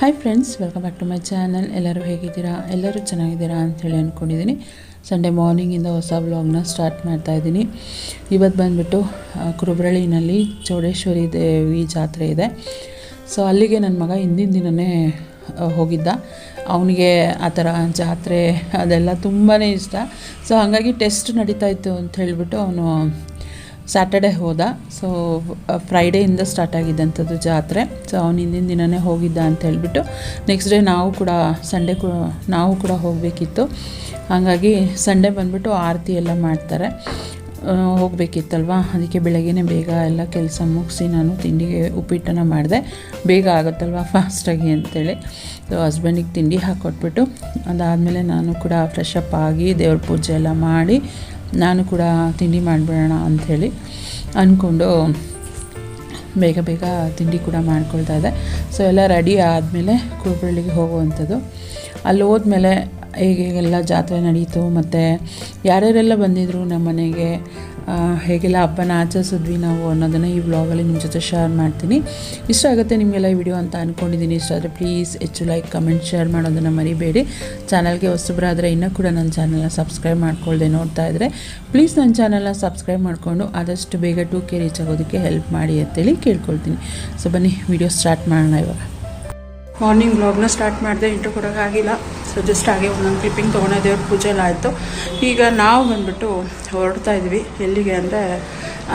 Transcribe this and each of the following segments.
Hi friends welcome back to my channel ಎಲ್ಲರೂ ಹೇಗಿದ್ದೀರಾ? ಎಲ್ಲರೂ ಚೆನ್ನಾಗಿದ್ದೀರಾ ಅಂಥೇಳಿ ಅಂದ್ಕೊಂಡಿದ್ದೀನಿ ಸಂಡೇ ಮಾರ್ನಿಂಗಿಂದ ಹೊಸ ವ್ಲಾಗ್ನ ಸ್ಟಾರ್ಟ್ ಮಾಡ್ತಾ ಇದ್ದೀನಿ. ಇವತ್ತು ಬಂದುಬಿಟ್ಟು ಕುರುಬ್ರಳ್ಳಿನಲ್ಲಿ ಚೌಡೇಶ್ವರಿ ದೇವಿ ಜಾತ್ರೆ ಇದೆ. ಸೊ ಅಲ್ಲಿಗೆ ನನ್ನ ಮಗ ಹಿಂದಿನ ದಿನವೇ ಹೋಗಿದ್ದ. ಅವನಿಗೆ ಆ ಥರ ಜಾತ್ರೆ ಅದೆಲ್ಲ ತುಂಬಾ ಇಷ್ಟ. ಸೊ ಹಾಗಾಗಿ ಟೆಸ್ಟ್ ನಡೀತಾ ಇತ್ತು ಅಂತ ಹೇಳಿಬಿಟ್ಟು ಅವನು ಸ್ಯಾಟರ್ಡೆ ಹೋದ. ಸೊ ಫ್ರೈಡೆಯಿಂದ ಸ್ಟಾರ್ಟ್ ಆಗಿದ್ದಂಥದ್ದು ಜಾತ್ರೆ. ಸೊ ಅವನು ಹಿಂದಿನ ದಿನವೇ ಹೋಗಿದ್ದ ಅಂತ ಹೇಳಿಬಿಟ್ಟು ನೆಕ್ಸ್ಟ್ ಡೇ ನಾವು ಕೂಡ ಸಂಡೇ ಕೂಡ, ನಾವು ಕೂಡ ಹೋಗಬೇಕಿತ್ತು. ಹಾಗಾಗಿ ಸಂಡೇ ಬಂದುಬಿಟ್ಟು ಆರತಿ ಎಲ್ಲ ಮಾಡ್ತಾರೆ. ಹೋಗಬೇಕಿತ್ತಲ್ವಾ? ಅದಕ್ಕೆ ಬೆಳಗ್ಗೆ ಬೇಗ ಎಲ್ಲ ಕೆಲಸ ಮುಗಿಸಿ ನಾನು ತಿಂಡಿಗೆ ಉಪ್ಪಿಟ್ಟನ್ನು ಮಾಡಿದೆ. ಬೇಗ ಆಗುತ್ತಲ್ವ? ಫಾಸ್ಟಾಗಿ ಅಂತೇಳಿ. ಸೊ ಹಸ್ಬೆಂಡಿಗೆ ತಿಂಡಿ ಹಾಕ್ಕೊಟ್ಬಿಟ್ಟು ಅದಾದಮೇಲೆ ನಾನು ಕೂಡ ಫ್ರೆಶ್ ಅಪ್ ಆಗಿ ದೇವ್ರ ಪೂಜೆ ಎಲ್ಲ ಮಾಡಿ ನಾನು ಕೂಡ ತಿಂಡಿ ಮಾಡಿಬಿಡೋಣ ಅಂಥೇಳಿ ಅಂದ್ಕೊಂಡು ಬೇಗ ಬೇಗ ತಿಂಡಿ ಕೂಡ ಮಾಡ್ಕೊಳ್ತಾ ಇದೆ ಸೊ ಎಲ್ಲ ರೆಡಿ ಆದಮೇಲೆ ಕುರುಬಳ್ಳಿಗೆ ಹೋಗುವಂಥದ್ದು. ಅಲ್ಲಿ ಹೋದ್ಮೇಲೆ ಹೇಗೆ ಎಲ್ಲ ಜಾತ್ರೆ ನಡೀತು, ಮತ್ತು ಯಾರ್ಯಾರೆಲ್ಲ ಬಂದಿದ್ದರು ನಮ್ಮ ಮನೆಗೆ ಹೇಗೆಲ್ಲ ಹಬ್ಬನ ಆಚರಿಸಿದ್ವಿ ನಾವು ಅನ್ನೋದನ್ನು ಈ ವ್ಲಾಗಲ್ಲಿ ನಿಮ್ಮ ಜೊತೆ ಶೇರ್ ಮಾಡ್ತೀನಿ. ಇಷ್ಟ ಆಗುತ್ತೆ ನಿಮಗೆಲ್ಲ ಈ ವಿಡಿಯೋ ಅಂತ ಅಂದ್ಕೊಂಡಿದ್ದೀನಿ ಇಷ್ಟ ಆದರೆ ಪ್ಲೀಸ್ ಹೆಚ್ಚು ಲೈಕ್ ಕಮೆಂಟ್ ಶೇರ್ ಮಾಡೋದನ್ನು ಮರಿಬೇಡಿ. ಚಾನಲ್ಗೆ ಹೊಸಬ್ರಾದರೆ ಇನ್ನೂ ಕೂಡ ನನ್ನ ಚಾನಲ್ನ ಸಬ್ಸ್ಕ್ರೈಬ್ ಮಾಡ್ಕೊಳ್ಳದೆ ನೋಡ್ತಾ ಇದ್ದರೆ ಪ್ಲೀಸ್ ನನ್ನ ಚಾನಲ್ನ ಸಬ್ಸ್ಕ್ರೈಬ್ ಮಾಡಿಕೊಂಡು ಆದಷ್ಟು ಬೇಗ ಟೂ ಕೆ ರೀಚ್ ಆಗೋದಕ್ಕೆ ಹೆಲ್ಪ್ ಮಾಡಿ ಅಂತೇಳಿ ಕೇಳ್ಕೊಳ್ತೀನಿ. ಸೊ ಬನ್ನಿ ವಿಡಿಯೋ ಸ್ಟಾರ್ಟ್ ಮಾಡೋಣ ಇವಾಗ. ಮಾರ್ನಿಂಗ್ ವ್ಲಾಗ್ನ ಸ್ಟಾರ್ಟ್ ಮಾಡಿದೆ ಕೊಡೋಕೆ ಕೊಡೋಕ್ಕಾಗಿಲ್ಲ ಸೊ ಜಸ್ಟ್ ಹಾಗೆ ಒಂದೊಂದು ಕ್ಲಿಪ್ಪಿಂಗ್ ತೊಗೊಂಡೆ ದೇವ್ರ ಪೂಜೆ ಎಲ್ಲ ಆಯಿತು. ಈಗ ನಾವು ಬಂದುಬಿಟ್ಟು ಹೊರಡ್ತಾ ಇದ್ವಿ. ಎಲ್ಲಿಗೆ ಅಂದರೆ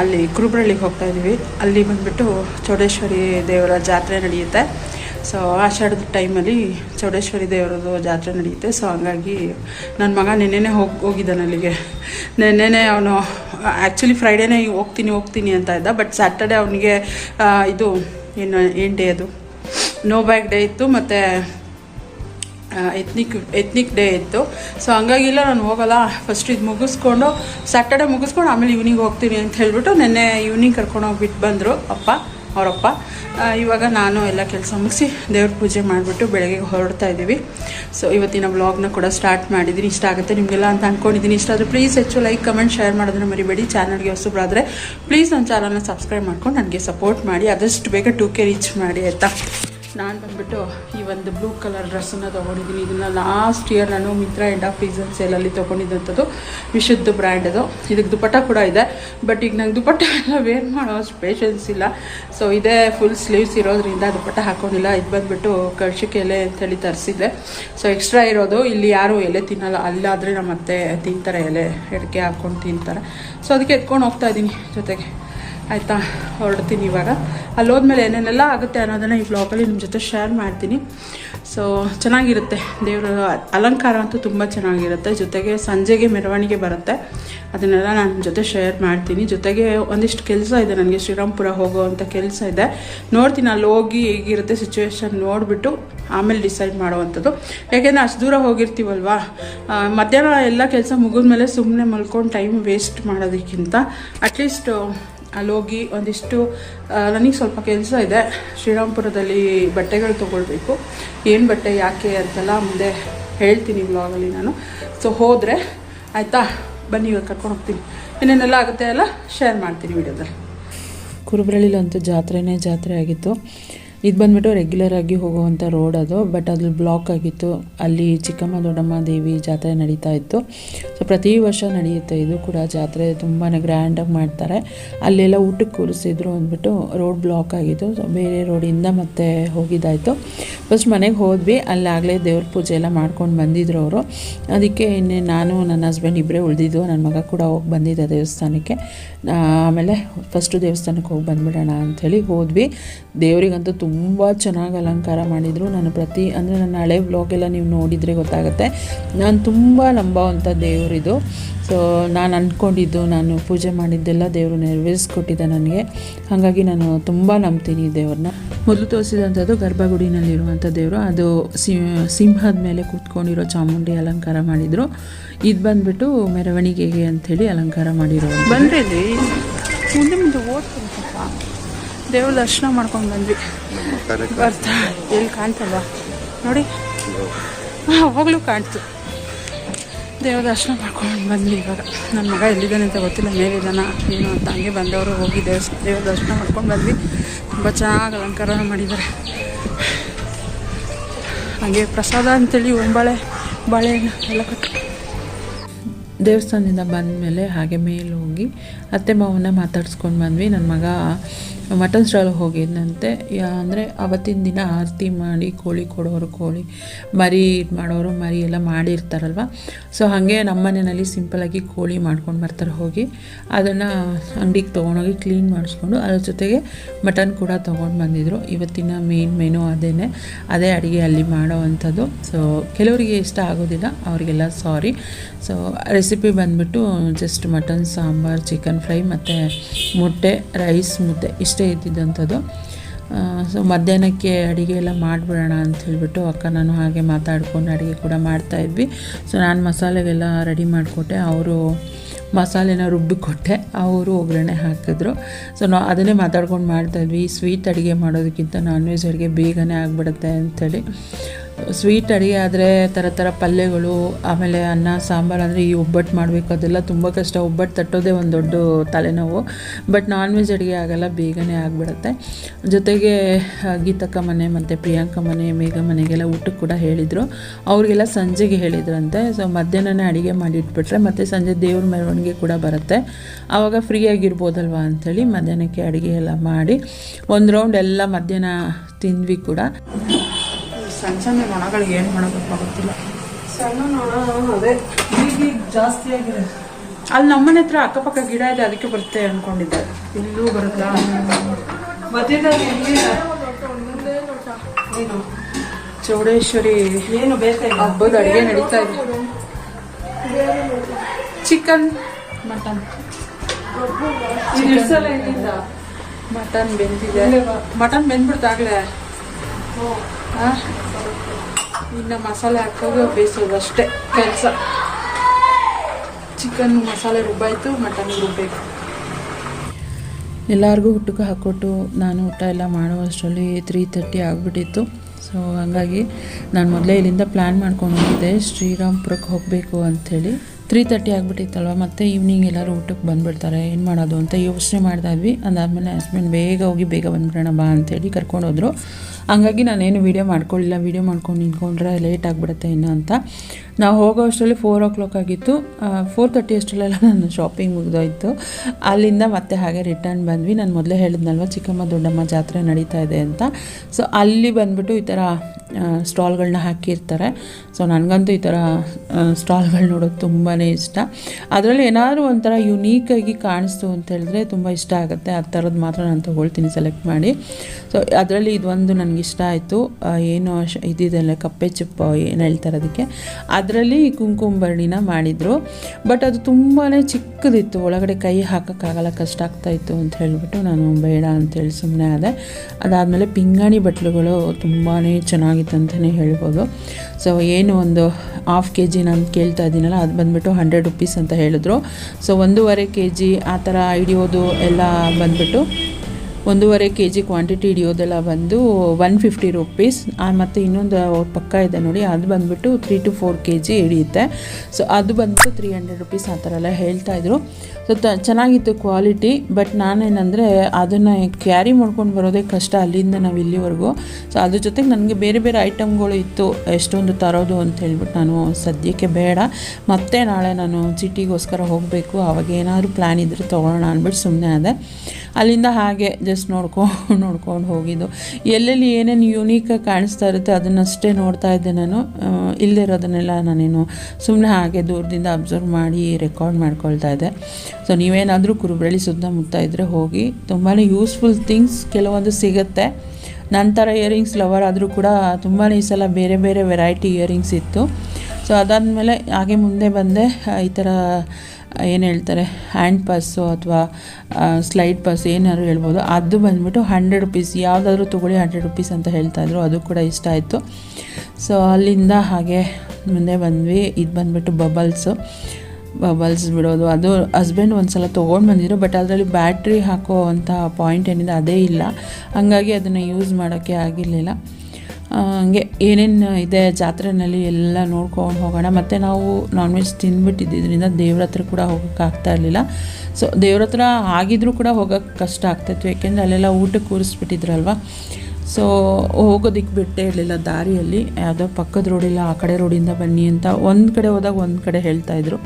ಅಲ್ಲಿ ಕುರುಬ್ರಳ್ಳಿಗೆ ಹೋಗ್ತಾ ಇದ್ವಿ. ಅಲ್ಲಿ ಬಂದುಬಿಟ್ಟು ಚೌಡೇಶ್ವರಿ ದೇವರ ಜಾತ್ರೆ ನಡೆಯುತ್ತೆ. ಸೊ ಆಷಾಢದ ಟೈಮಲ್ಲಿ ಚೌಡೇಶ್ವರಿ ದೇವರದ್ದು ಜಾತ್ರೆ ನಡೆಯುತ್ತೆ. ಸೊ ಹಂಗಾಗಿ ನನ್ನ ಮಗ ನೆನ್ನೆನೇ ಹೋಗಿ ಹೋಗಿದ್ದಾನೆ ಅಲ್ಲಿಗೆ. ನೆನ್ನೆನೇ ಅವನು ಆ್ಯಕ್ಚುಲಿ ಫ್ರೈಡೇನೇ ಹೋಗ್ತೀನಿ ಹೋಗ್ತೀನಿ ಅಂತ ಇದ್ದ. ಬಟ್ ಸ್ಯಾಟರ್ಡೆ ಅವನಿಗೆ ಇದು, ಏನು ಏನು ಡೇ ಅದು? ನೋ ಬ್ಯಾಗ್ ಡೇ ಇತ್ತು, ಮತ್ತು ಎತ್ನಿಕ್ ಎತ್ನಿಕ್ ಡೇ ಇತ್ತು. ಸೊ ಹಂಗಾಗಿಲ್ಲ ನಾನು ಹೋಗಲ್ಲ. ಫಸ್ಟ್ ಇದು ಮುಗಿಸ್ಕೊಂಡು ಸ್ಯಾಟರ್ಡೆ ಮುಗಿಸ್ಕೊಂಡು, ಆಮೇಲೆ ಈವ್ನಿಂಗ್ ಹೋಗ್ತೀನಿ ಅಂತ ಹೇಳ್ಬಿಟ್ಟು, ನೆನ್ನೆ ಈವ್ನಿಂಗ್ ಕರ್ಕೊಂಡು ಹೋಗ್ಬಿಟ್ಟು ಬಂದರು ಅಪ್ಪ, ಅವರಪ್ಪ. ಇವಾಗ ನಾನು ಎಲ್ಲ ಕೆಲಸ ಮುಗಿಸಿ, ದೇವ್ರ ಪೂಜೆ ಮಾಡಿಬಿಟ್ಟು ಬೆಳಗ್ಗೆ ಹೊರಡ್ತಾ ಇದ್ದೀವಿ ಸೊ ಇವತ್ತಿನ ಬ್ಲಾಗ್ನ ಕೂಡ ಸ್ಟಾರ್ಟ್ ಮಾಡಿದ್ದೀನಿ ಇಷ್ಟ ಆಗುತ್ತೆ ನಿಮಗೆಲ್ಲ ಅಂತ ಅಂದ್ಕೊಂಡಿದ್ದೀನಿ ಇಷ್ಟ ಆದರೆ ಪ್ಲೀಸ್ ಹೆಚ್ಚು ಲೈಕ್ ಕಮೆಂಟ್ ಶೇರ್ ಮಾಡೋದನ್ನ ಮರಿಬೇಡಿ. ಚಾನಲ್ಗೆ ಹೊಸಬ್ರಾದರೆ ಪ್ಲೀಸ್ ನನ್ನ ಚಾನಲ್ನ ಸಬ್ಸ್ಕ್ರೈಬ್ ಮಾಡ್ಕೊಂಡು, ನನಗೆ ಸಪೋರ್ಟ್ ಮಾಡಿ. ಆದಷ್ಟು ಬೇಗ ಟೂ ಕೆ ರೀಚ್ ಮಾಡಿ, ಆಯಿತಾ? ನಾನು ಬಂದುಬಿಟ್ಟು ಈ ಒಂದು ಬ್ಲೂ ಕಲರ್ ಡ್ರೆಸ್ಸನ್ನು ತೊಗೊಂಡಿದ್ದೀನಿ. ಇದನ್ನು ಲಾಸ್ಟ್ ಇಯರ್ ನಾನು ಮಿತ್ರ ಎಂಡ್ ಆಫ್ ಸೀಸನ್ ಸೇಲಲ್ಲಿ ತೊಗೊಂಡಿದ್ದಂಥದ್ದು. ವಿಶುದ್ಧ ಅದು. ಇದಕ್ಕೆ ದುಪಟ್ಟ ಕೂಡ ಇದೆ. ಬಟ್ ಈಗ ನಂಗೆ ದುಪಟ್ಟ ಎಲ್ಲ ವೇರ್ ಮಾಡೋ ಅಷ್ಟು ಪೇಷನ್ಸ್ ಇಲ್ಲ. ಸೊ ಇದೇ ಫುಲ್ ಸ್ಲೀವ್ಸ್ ಇರೋದ್ರಿಂದ ದುಪಟ್ಟ ಹಾಕೊಂಡಿಲ್ಲ. ಇದು ಬಂದುಬಿಟ್ಟು ಕಳ್ಸಕ್ಕೆ ಎಲೆ ಅಂತೇಳಿ ತರಿಸಿದ್ದೆ. ಸೊ ಎಕ್ಸ್ಟ್ರಾ ಇರೋದು, ಇಲ್ಲಿ ಯಾರೂ ಎಲೆ ತಿನ್ನಲ್ಲ. ಅಲ್ಲಾದರೆ ನಮ್ಮ ಅತ್ತೆ ತಿಂತಾರೆ, ಎಲೆ ಎಡಕೆ ಹಾಕ್ಕೊಂಡು ತಿಂತಾರೆ. ಸೊ ಅದಕ್ಕೆ ಎತ್ಕೊಂಡು ಹೋಗ್ತಾ ಇದ್ದೀನಿ ಜೊತೆಗೆ. ಆಯಿತಾ, ಹೊರಡ್ತೀನಿ ಇವಾಗ. ಅಲ್ಲಿ ಹೋದ್ಮೇಲೆ ಏನೇನೆಲ್ಲ ಆಗುತ್ತೆ ಅನ್ನೋದನ್ನು ಈ ಬ್ಲಾಗಲ್ಲಿ ನಿಮ್ಮ ಜೊತೆ ಶೇರ್ ಮಾಡ್ತೀನಿ. ಸೊ ಚೆನ್ನಾಗಿರುತ್ತೆ. ದೇವರ ಅಲಂಕಾರ ಅಂತೂ ತುಂಬ ಚೆನ್ನಾಗಿರುತ್ತೆ. ಜೊತೆಗೆ ಸಂಜೆಗೆ ಮೆರವಣಿಗೆ ಬರುತ್ತೆ. ಅದನ್ನೆಲ್ಲ ನಾನು ಜೊತೆ ಶೇರ್ ಮಾಡ್ತೀನಿ. ಜೊತೆಗೆ ಒಂದಿಷ್ಟು ಕೆಲಸ ಇದೆ. ನನಗೆ ಶ್ರೀರಾಮ್ಪುರ ಹೋಗುವಂಥ ಕೆಲಸ ಇದೆ. ನೋಡ್ತೀನಿ ಅಲ್ಲಿ ಹೋಗಿ ಹೇಗಿರುತ್ತೆ ಸಿಚುವೇಶನ್ ನೋಡಿಬಿಟ್ಟು ಆಮೇಲೆ ಡಿಸೈಡ್ ಮಾಡುವಂಥದ್ದು. ಯಾಕೆಂದರೆ ಅಷ್ಟು ದೂರ ಹೋಗಿರ್ತೀವಲ್ವಾ? ಮಧ್ಯಾಹ್ನ ಎಲ್ಲ ಕೆಲಸ ಮುಗಿದ್ಮೇಲೆ ಸುಮ್ಮನೆ ಮಲ್ಕೊಂಡು ಟೈಮ್ ವೇಸ್ಟ್ ಮಾಡೋದಕ್ಕಿಂತ ಅಟ್ಲೀಸ್ಟ್ ಅಲ್ಲಿ ಹೋಗಿ ಒಂದಿಷ್ಟು ನನಗೆ ಸ್ವಲ್ಪ ಕೆಲಸ ಇದೆ. ಶ್ರೀರಾಮ್ಪುರದಲ್ಲಿ ಬಟ್ಟೆಗಳು ತೊಗೊಳ್ಬೇಕು. ಏನು ಬಟ್ಟೆ, ಯಾಕೆ ಅಂತೆಲ್ಲ ಮುಂದೆ ಹೇಳ್ತೀನಿ ಬ್ಲಾಗಲ್ಲಿ ನಾನು. ಸೊ ಹೋದರೆ ಆಯಿತಾ? ಬನ್ನಿ, ಇವಾಗ ಕರ್ಕೊಂಡು ಹೋಗ್ತೀನಿ. ಇನ್ನೇನೆಲ್ಲ ಆಗುತ್ತೆ ಎಲ್ಲ ಶೇರ್ ಮಾಡ್ತೀನಿ ವಿಡಿಯೋದಲ್ಲಿ ಕುರುಬ್ರಳ್ಳಿಲಂತೂ ಜಾತ್ರೆನೇ ಜಾತ್ರೆ ಆಗಿತ್ತು. ಇದು ಬಂದ್ಬಿಟ್ಟು ರೆಗ್ಯುಲರ್ ಆಗಿ ಹೋಗುವಂಥ ರೋಡ್ ಅದು ಬಟ್ ಅದು ಬ್ಲಾಕ್ ಆಗಿತ್ತು. ಅಲ್ಲಿ ಚಿಕ್ಕಮ್ಮ ದೊಡ್ಡಮ್ಮ ದೇವಿ ಜಾತ್ರೆ ನಡೀತಾ ಇತ್ತು. ಸೊ ಪ್ರತಿ ವರ್ಷ ನಡೆಯುತ್ತೆ ಇದು ಕೂಡ ಜಾತ್ರೆ ತುಂಬಾ ಗ್ರ್ಯಾಂಡಾಗಿ ಮಾಡ್ತಾರೆ. ಅಲ್ಲೆಲ್ಲ ಊಟಕ್ಕೆ ಕೂರಿಸಿದ್ರು ಅಂದ್ಬಿಟ್ಟು ರೋಡ್ ಬ್ಲಾಕ್ ಆಗಿತ್ತು. ಸೊ ಬೇರೆ ರೋಡಿಂದ ಮತ್ತೆ ಹೋಗಿದ್ದಾಯಿತು. ಫಸ್ಟ್ ಮನೆಗೆ ಹೋದ್ವಿ. ಅಲ್ಲಾಗಲೇ ದೇವ್ರ ಪೂಜೆ ಎಲ್ಲ ಮಾಡ್ಕೊಂಡು ಬಂದಿದ್ರು ಅವರು. ಅದಕ್ಕೆ ಇನ್ನೇ ನಾನು, ನನ್ನ ಹಸ್ಬೆಂಡ್ ಇಬ್ಬರೇ ಉಳಿದಿದ್ದು. ನನ್ನ ಮಗ ಕೂಡ ಹೋಗಿ ಬಂದಿದ್ದೆ ದೇವಸ್ಥಾನಕ್ಕೆ. ಆಮೇಲೆ ಫಸ್ಟು ದೇವಸ್ಥಾನಕ್ಕೆ ಹೋಗಿ ಬಂದುಬಿಡೋಣ ಅಂಥೇಳಿ ಹೋದ್ವಿ. ದೇವರಿಗಂತೂ ತುಂಬ ಚೆನ್ನಾಗಿ ಅಲಂಕಾರ ಮಾಡಿದರು. ನಾನು ಪ್ರತಿ, ಅಂದರೆ ನನ್ನ ಹಳೆ ಬ್ಲಾಗೆಲ್ಲ ನೀವು ನೋಡಿದರೆ ಗೊತ್ತಾಗುತ್ತೆ. ನಾನು ತುಂಬ ನಂಬೋವಂಥ ದೇವರಿದು ಸೊ ನಾನು ಅಂದ್ಕೊಂಡಿದ್ದು ನಾನು ಪೂಜೆ ಮಾಡಿದ್ದೆಲ್ಲ ದೇವರು ನೆರವೇರಿಸ್ಕೊಟ್ಟಿದ್ದೆ ನನಗೆ. ಹಾಗಾಗಿ ನಾನು ತುಂಬ ನಂಬ್ತೀನಿ ಈ ದೇವ್ರನ್ನ. ಮೊದಲು ತೋರಿಸಿದಂಥದ್ದು ಗರ್ಭಗುಡಿನಲ್ಲಿರುವಂಥ ದೇವರು. ಅದು ಸಿಂಹದ ಮೇಲೆ ಕೂತ್ಕೊಂಡಿರೋ ಚಾಮುಂಡಿ ಅಲಂಕಾರ ಮಾಡಿದರು. ಇದು ಬಂದುಬಿಟ್ಟು ಮೆರವಣಿಗೆಗೆ ಅಂಥೇಳಿ ಅಲಂಕಾರ ಮಾಡಿರೋ ಬನ್ರಿ ಮುಂದೆ ಮುಂದೆ ಓದ್ತೀನಿ ಸ್ವಲ್ಪ ದೇವ್ರ ದರ್ಶನ ಮಾಡ್ಕೊಂಡು ಬಂದ್ವಿ. ಬರ್ತಾ ಎಲ್ಲಿ ಕಾಣ್ತಲ್ವ? ನೋಡಿ. ಹಾಂ ಅವಾಗಲೂ ಕಾಣ್ತು. ದೇವ್ರ ದರ್ಶನ ಮಾಡ್ಕೊಂಡು ಬಂದ್ವಿ ಇವಾಗ. ನನ್ನ ಮಗ ಎಲ್ಲಿದ್ದಾನೆ ಅಂತ ಗೊತ್ತಿಲ್ಲ ಮೇಲಿದ್ದಾನ ಏನು ಅಂತ ಹಂಗೆ ಬಂದವರು ಹೋಗಿ ದೇವಸ್ ದೇವ್ರ ದರ್ಶನ ಮಾಡ್ಕೊಂಡು ಬಂದ್ವಿ. ತುಂಬ ಚೆನ್ನಾಗಿ ಅಲಂಕಾರ ಮಾಡಿದ್ದಾರೆ. ಹಾಗೆ ಪ್ರಸಾದ ಅಂತೇಳಿ ಒಂಬಾಳೆ ಬಾಳೆಹಣ್ಣು ಎಲ್ಲ ಕಟ್ಟು ದೇವಸ್ಥಾನದಿಂದ ಬಂದಮೇಲೆ ಹಾಗೆ ಮೇಲೆ ಹೋಗಿ ಅತ್ತೆ ಮಾವನ್ನ ಮಾತಾಡ್ಸ್ಕೊಂಡು ಬಂದ್ವಿ. ನನ್ನ ಮಗ ಮಟನ್ ಸ್ಟಾಲ್ ಹೋಗಿದ್ದಂತೆ ಯಾ, ಅಂದರೆ ಅವತ್ತಿನ ದಿನ ಆರತಿ ಮಾಡಿ, ಕೋಳಿ ಕೊಡೋರು, ಕೋಳಿ ಮರಿ ಇದು ಮಾಡೋರು, ಮರಿ ಎಲ್ಲ ಮಾಡಿರ್ತಾರಲ್ವ? ಸೊ ಹಾಗೆ ನಮ್ಮ ಮನೆಯಲ್ಲಿ ಸಿಂಪಲಾಗಿ ಕೋಳಿ ಮಾಡ್ಕೊಂಡು ಬರ್ತಾರೆ ಹೋಗಿ. ಅದನ್ನು ಅಂಗಡಿಗೆ ತೊಗೊಂಡೋಗಿ ಕ್ಲೀನ್ ಮಾಡಿಸ್ಕೊಂಡು ಅದ್ರ ಜೊತೆಗೆ ಮಟನ್ ಕೂಡ ತೊಗೊಂಡು ಬಂದಿದ್ರು. ಇವತ್ತಿನ ಮೇನ್ ಮೆನು ಅದೇ ಅದೇ ಅಡುಗೆ ಅಲ್ಲಿ ಮಾಡೋ ಅಂಥದ್ದು. ಸೊ ಕೆಲವರಿಗೆ ಇಷ್ಟ ಆಗೋದಿಲ್ಲ, ಅವರಿಗೆಲ್ಲ ಸಾರಿ ಸೊ ರೆಸಿಪಿ ಬಂದ್ಬಿಟ್ಟು just mutton sambar chicken fry ಮತ್ತು ಮೊಟ್ಟೆ, ರೈಸ್ ಮುದ್ದೆ ಇಷ್ಟೇ ಇದ್ದಿದ್ದಂಥದ್ದು. ಸೊ ಮಧ್ಯಾಹ್ನಕ್ಕೆ ಅಡುಗೆ ಎಲ್ಲ ಮಾಡಿಬಿಡೋಣ ಅಂತ ಹೇಳ್ಬಿಟ್ಟು ಅಕ್ಕ ನಾನು ಹಾಗೆ ಮಾತಾಡ್ಕೊಂಡು ಅಡುಗೆ ಕೂಡ ಮಾಡ್ತಾಯಿದ್ವಿ ಸೊ ನಾನು ಮಸಾಲೆಗೆಲ್ಲ ರೆಡಿ ಮಾಡಿಕೊಟ್ಟೆ. ಅವರು ಮಸಾಲೆನ ರುಬ್ಬಿ ಕೊಟ್ಟೆ ಅವರು ಒಗ್ಗರಣೆ ಹಾಕಿದ್ರು. ಸೊ ನಾವು ಅದನ್ನೇ ಮಾತಾಡ್ಕೊಂಡು ಮಾಡ್ತಾಯಿದ್ವಿ ಸ್ವೀಟ್ ಅಡುಗೆ ಮಾಡೋದಕ್ಕಿಂತ ನಾನ್ ವೆಜ್ ಅಡುಗೆ ಬೇಗನೆ ಆಗಿಬಿಡುತ್ತೆ ಅಂಥೇಳಿ. ಸ್ವೀಟ್ ಅಡುಗೆ ಆದರೆ ಥರ ಥರ ಪಲ್ಯಗಳು, ಆಮೇಲೆ ಅನ್ನ, ಸಾಂಬಾರು ಅಂದರೆ ಈ ಒಬ್ಬಟ್ಟು ಮಾಡಬೇಕು, ಅದೆಲ್ಲ ತುಂಬ ಕಷ್ಟ. ಒಬ್ಬಟ್ಟು ತಟ್ಟೋದೇ ಒಂದು ದೊಡ್ಡ ತಲೆನೋವು. ಬಟ್ ನಾನ್ ವೆಜ್ ಅಡುಗೆ ಆಗೋಲ್ಲ, ಬೇಗನೆ ಆಗಿಬಿಡುತ್ತೆ. ಜೊತೆಗೆ ಗೀತಕ್ಕ ಮನೆ ಮತ್ತು ಪ್ರಿಯಾಂಕ ಮನೆ, ಮೇಘ ಮನೆಗೆಲ್ಲ ಊಟಕ್ಕೆ ಕೂಡ ಹೇಳಿದರು. ಅವ್ರಿಗೆಲ್ಲ ಸಂಜೆಗೆ ಹೇಳಿದ್ರಂತೆ. ಸೊ ಮಧ್ಯಾಹ್ನನೇ ಅಡುಗೆ ಮಾಡಿಟ್ಬಿಟ್ರೆ ಮತ್ತು ಸಂಜೆ ದೇವ್ರ ಮೆರವಣಿಗೆ ಕೂಡ ಬರುತ್ತೆ. ಆವಾಗ ಫ್ರೀಯಾಗಿರ್ಬೋದಲ್ವ ಅಂಥೇಳಿ ಮಧ್ಯಾಹ್ನಕ್ಕೆ ಅಡುಗೆ ಎಲ್ಲ ಮಾಡಿ ಒಂದು ರೌಂಡ್ ಎಲ್ಲ ಮಧ್ಯಾಹ್ನ ತಿಂದ್ವಿ ಕೂಡ. ಸಣ್ಣ ಸಣ್ಣ ನೊಣಗಳಿಗೆ ಏನು ಮಾಡೋದಕ್ಕಾಗುತ್ತಿಲ್ಲ ಗೊತ್ತಿಲ್ಲ. ಸಣ್ಣ ಅದೇ ಜಾಸ್ತಿ ಆಗಿದೆ ಅಲ್ಲಿ ನಮ್ಮನೆ ಹತ್ರ ಅಕ್ಕಪಕ್ಕ ಗಿಡ ಇದೆ ಅದಕ್ಕೆ ಬರುತ್ತೆ ಅನ್ಕೊಂಡಿದ್ದೆ. ಇಲ್ಲೂ ಬರುತ್ತಾ? ಮಧ್ಯದಲ್ಲಿ ಚೌಡೇಶ್ವರಿ ಏನು ಹಬ್ಬದ ಅಡುಗೆ ನಡೀತಾ ಇದೆ. Chicken mutton. ಮಟನ್ ಬೆಂದಿದೆ. ಮಟನ್ ಬೆಂದ್ಬಿಡ್ತಾಗ್ಲೇ? ಇನ್ನು ಮಸಾಲೆ ಹಾಕೋದು ಬೇಯಿಸೋದು ಅಷ್ಟೇ ಕೆಲಸ. ಚಿಕನ್ ಮಸಾಲೆ ರುಬ್ಬಾಯಿತು, ಮಟನ್ ರುಬ್ಬೇಕು. ಎಲ್ಲರಿಗೂ ಊಟಕ್ಕೆ ಹಾಕ್ಕೊಟ್ಟು ನಾನು ಊಟ ಎಲ್ಲ ಮಾಡುವಷ್ಟರಲ್ಲಿ ತ್ರೀ ತರ್ಟಿ ಆಗಿಬಿಟ್ಟಿತ್ತು. ಸೊ ಹಾಗಾಗಿ ನಾನು ಮೊದಲೇ ಇಲ್ಲಿಂದ ಪ್ಲ್ಯಾನ್ ಮಾಡ್ಕೊಂಡು ಹೋಗಿದ್ದೆ, ಶ್ರೀರಾಮ್ಪುರಕ್ಕೆ ಹೋಗಬೇಕು ಅಂಥೇಳಿ. ತ್ರೀ ತರ್ಟಿ ಆಗಿಬಿಟ್ಟಿತ್ತಲ್ವ, ಮತ್ತು ಈವ್ನಿಂಗ್ ಎಲ್ಲರೂ ಊಟಕ್ಕೆ ಬಂದುಬಿಡ್ತಾರೆ. ಏನು ಮಾಡೋದು ಅಂತ ಯೋಚನೆ ಮಾಡ್ತಾ ಇದ್ವಿ. ಅದಾದಮೇಲೆ ಹಸ್ಬೆಂಡ್ ಬೇಗ ಹೋಗಿ ಬೇಗ ಬಂದ್ಬಿಡೋಣ ಬಾ ಅಂಥೇಳಿ ಕರ್ಕೊಂಡು ಹೋದ್ರು. ಹಂಗಾಗಿ ನಾನೇನು ವೀಡಿಯೋ ಮಾಡ್ಕೊಳ್ಳಿಲ್ಲ ವೀಡಿಯೋ ಮಾಡ್ಕೊಂಡು ನಿಂತ್ಕೊಂಡ್ರೆ ಲೇಟ್ ಆಗಿಬಿಡುತ್ತೆ ಇನ್ನು ಅಂತ. ನಾವು ಹೋಗೋ ಅಷ್ಟರಲ್ಲಿ ಫೋರ್ ಓ ಕ್ಲಾಕ್ ಆಗಿತ್ತು ಫೋರ್ ತರ್ಟಿ ಅಷ್ಟರಲ್ಲೆಲ್ಲ ನನ್ನ ಶಾಪಿಂಗ್ ಮುಗಿದೋಯ್ತು. ಅಲ್ಲಿಂದ ಮತ್ತೆ ಹಾಗೆ ರಿಟರ್ನ್ ಬಂದ್ವಿ. ನಾನು ಮೊದಲೇ ಹೇಳಿದ್ನಲ್ವ, ಚಿಕ್ಕಮ್ಮ ದೊಡ್ಡಮ್ಮ ಜಾತ್ರೆ ನಡೀತಾ ಇದೆ ಅಂತ. ಸೊ ಅಲ್ಲಿ ಬಂದ್ಬಿಟ್ಟು ಈ ಥರ ಸ್ಟಾಲ್ಗಳನ್ನ ಹಾಕಿರ್ತಾರೆ. ಸೊ ನನಗಂತೂ ಈ ಥರ ಸ್ಟಾಲ್ಗಳು ನೋಡೋದು ತುಂಬಾ ಇಷ್ಟ. ಅದರಲ್ಲಿ ಏನಾದರೂ ಒಂಥರ ಯುನೀಕಾಗಿ ಕಾಣಿಸ್ತು ಅಂತ ಹೇಳಿದ್ರೆ ತುಂಬ ಇಷ್ಟ ಆಗುತ್ತೆ. ಆ ಥರದ್ದು ಮಾತ್ರ ನಾನು ತೊಗೊಳ್ತೀನಿ ಸೆಲೆಕ್ಟ್ ಮಾಡಿ. ಸೊ ಅದರಲ್ಲಿ ಇದೊಂದು ನನಗೆ ಇಷ್ಟ ಆಯಿತು. ಏನು ಇದಿದೆ ಇದಿದೆಲ್ಲ ಕಪ್ಪೆ ಚಿಪ್ಪ ಏನು ಹೇಳ್ತಾರೆ ಅದಕ್ಕೆ. ಅದರಲ್ಲಿ ಕುಂಕುಮ ಭರಣಿನ ಮಾಡಿದರು. ಬಟ್ ಅದು ತುಂಬಾ ಚಿಕ್ಕದಿತ್ತು. ಒಳಗಡೆ ಕೈ ಹಾಕೋಕ್ಕಾಗಲ್ಲ, ಕಷ್ಟ ಆಗ್ತಾಯಿತ್ತು ಅಂತ ಹೇಳಿಬಿಟ್ಟು ನಾನು ಬೇಡ ಅಂತೇಳಿ ಸುಮ್ಮನೆ ಆದೆ. ಅದಾದಮೇಲೆ ಪಿಂಗಾಣಿ ಬಟ್ಲುಗಳು ತುಂಬಾ ಚೆನ್ನಾಗಿತ್ತು ಅಂತಲೇ ಹೇಳ್ಬೋದು. ಸೊ ಏನು ಒಂದು ಹಾಫ್ ಕೆ ಜಿ ನಾನು ಕೇಳ್ತಾ ಇದ್ದೀನಲ್ಲ, ಅದು ಬಂದುಬಿಟ್ಟು ಹಂಡ್ರೆಡ್ ರುಪೀಸ್ ಅಂತ ಹೇಳಿದ್ರು. ಸೊ ಒಂದೂವರೆ ಕೆ ಜಿ ಆ ಥರ ಹಿಡಿಯೋದು ಎಲ್ಲ ಬಂದುಬಿಟ್ಟು ಒಂದೂವರೆ ಕೆ ಜಿ ಕ್ವಾಂಟಿಟಿ ಹಿಡಿಯೋದೆಲ್ಲ ಬಂದು ಒನ್ ಫಿಫ್ಟಿ ರುಪೀಸ್ ಮತ್ತು ಇನ್ನೊಂದು ಪಕ್ಕ ಇದೆ ನೋಡಿ, ಅದು ಬಂದುಬಿಟ್ಟು three to four K G ಹಿಡಿಯುತ್ತೆ. ಸೊ ಅದು ಬಂದುಬಿಟ್ಟು ತ್ರೀ ಹಂಡ್ರೆಡ್ ರುಪೀಸ್ ಆ ಥರ ಎಲ್ಲ ಹೇಳ್ತಾಯಿದ್ರು ಸೊ ತ, ಚೆನ್ನಾಗಿತ್ತು ಕ್ವಾಲಿಟಿ ಬಟ್ ನಾನೇನಂದರೆ ಅದನ್ನು ಕ್ಯಾರಿ ಮಾಡ್ಕೊಂಡು ಬರೋದೇ ಕಷ್ಟ ಅಲ್ಲಿಂದ ನಾವು ಇಲ್ಲಿವರೆಗೂ. ಸೊ ಅದ್ರ ಜೊತೆಗೆ ನನಗೆ ಬೇರೆ ಬೇರೆ ಐಟಮ್ಗಳು ಇತ್ತು, ಎಷ್ಟೊಂದು ತರೋದು ಅಂತ ಹೇಳ್ಬಿಟ್ಟು ನಾನು ಸದ್ಯಕ್ಕೆ ಬೇಡ. ಮತ್ತೆ ನಾಳೆ ನಾನು ಸಿಟಿಗೋಸ್ಕರ ಹೋಗಬೇಕು, ಅವಾಗ ಏನಾದರೂ ಪ್ಲ್ಯಾನ್ ಇದ್ದರೆ ತೊಗೊಳ್ಳೋಣ ಅಂದ್ಬಿಟ್ಟು ಸುಮ್ಮನೆ ಆದೆ. ಅಲ್ಲಿಂದ ಹಾಗೆ ಜಸ್ಟ್ ನೋಡ್ಕೊಂಡು ನೋಡ್ಕೊಂಡು ಹೋಗಿದ್ದು. ಎಲ್ಲೆಲ್ಲಿ ಏನೇನು ಯೂನೀಕಾಗಿ ಕಾಣಿಸ್ತಾ ಇರುತ್ತೆ ಅದನ್ನಷ್ಟೇ ನೋಡ್ತಾ ಇದ್ದೆ ನಾನು. ಇಲ್ಲದಿರೋದನ್ನೆಲ್ಲ ನಾನೇನು ಸುಮ್ಮನೆ ಹಾಗೆ ದೂರದಿಂದ ಅಬ್ಸರ್ವ್ ಮಾಡಿ ರೆಕಾರ್ಡ್ ಮಾಡ್ಕೊಳ್ತಾ ಇದ್ದೆ. ಸೊ ನೀವೇನಾದರೂ ಕುರುಬಳ್ಳಿ ಸುತ್ತಮುತ್ತ ಇದ್ದರೆ ಹೋಗಿ ತುಂಬಾ ಯೂಸ್ಫುಲ್ ಥಿಂಗ್ಸ್ ಕೆಲವೊಂದು ಸಿಗುತ್ತೆ. ನನ್ನ ಥರ ಇಯರಿಂಗ್ಸ್ ಲವರ್ ಆದರೂ ಕೂಡ ತುಂಬಾ ಈ ಸಲ ಬೇರೆ ಬೇರೆ ವೆರೈಟಿ ಇಯರಿಂಗ್ಸ್ ಇತ್ತು. ಸೊ ಅದಾದಮೇಲೆ ಹಾಗೆ ಮುಂದೆ ಬಂದೆ ಈ ಥರ ಏನು ಹೇಳ್ತಾರೆ ಹ್ಯಾಂಡ್ ಪರ್ಸು ಅಥವಾ ಸ್ಲೈಡ್ ಪರ್ಸ್ ಏನಾದ್ರು ಹೇಳ್ಬೋದು, ಅದು ಬಂದ್ಬಿಟ್ಟು ಹಂಡ್ರೆಡ್ ರುಪೀಸ್ ಯಾವುದಾದ್ರೂ ತೊಗೊಳ್ಳಿ ಹಂಡ್ರೆಡ್ ರುಪೀಸ್ ಅಂತ ಹೇಳ್ತಾಯಿದ್ರು ಅದು ಕೂಡ ಇಷ್ಟ ಆಯಿತು. ಸೊ ಅಲ್ಲಿಂದ ಹಾಗೆ ಮುಂದೆ ಬಂದ್ವಿ, ಇದು ಬಂದುಬಿಟ್ಟು ಬಬಲ್ಸು ಬಬಲ್ಸ್ ಬಿಡೋದು, ಅದು ಹಸ್ಬೆಂಡ್ ಒಂದು ಸಲ ತೊಗೊಂಡು ಬಂದಿದ್ರು ಬಟ್ ಅದರಲ್ಲಿ ಬ್ಯಾಟ್ರಿ ಹಾಕೋ ಅಂಥ ಪಾಯಿಂಟ್ ಏನಿದೆ, ಅದೇ ಇಲ್ಲ. ಹಾಗಾಗಿ ಅದನ್ನು ಯೂಸ್ ಮಾಡೋಕ್ಕೆ ಆಗಿರಲಿಲ್ಲ. ಹಂಗೆ ಏನೇನು ಇದೆ ಜಾತ್ರೆನಲ್ಲಿ ಎಲ್ಲ ನೋಡ್ಕೊಂಡು ಹೋಗೋಣ. ಮತ್ತು ನಾವು ನಾನ್ ವೆಜ್ ತಿಂದ್ಬಿಟ್ಟಿದ್ದರಿಂದ ದೇವ್ರ ಹತ್ರ ಕೂಡ ಹೋಗೋಕ್ಕಾಗ್ತಾ ಇರಲಿಲ್ಲ. ಸೊ ದೇವ್ರ ಹತ್ರ ಆಗಿದ್ರೂ ಕೂಡ ಹೋಗೋಕ್ಕೆ ಕಷ್ಟ ಆಗ್ತಾಯಿತ್ತು ಯಾಕೆಂದರೆ ಅಲ್ಲೆಲ್ಲ ಊಟಕ್ಕೆ ಕೂರಿಸ್ಬಿಟ್ಟಿದ್ರಲ್ವ? ಸೊ ಹೋಗೋದಕ್ಕೆ ಬಿಟ್ಟೇ ಇರಲಿಲ್ಲ ದಾರಿಯಲ್ಲಿ. ಯಾವುದೋ ಪಕ್ಕದ ರೋಡಿಲ್ಲ ಆ ಕಡೆ ರೋಡಿಂದ ಬನ್ನಿ ಅಂತ ಒಂದು ಕಡೆ ಹೋದಾಗ ಒಂದು ಕಡೆ ಹೇಳ್ತಾಯಿದ್ರು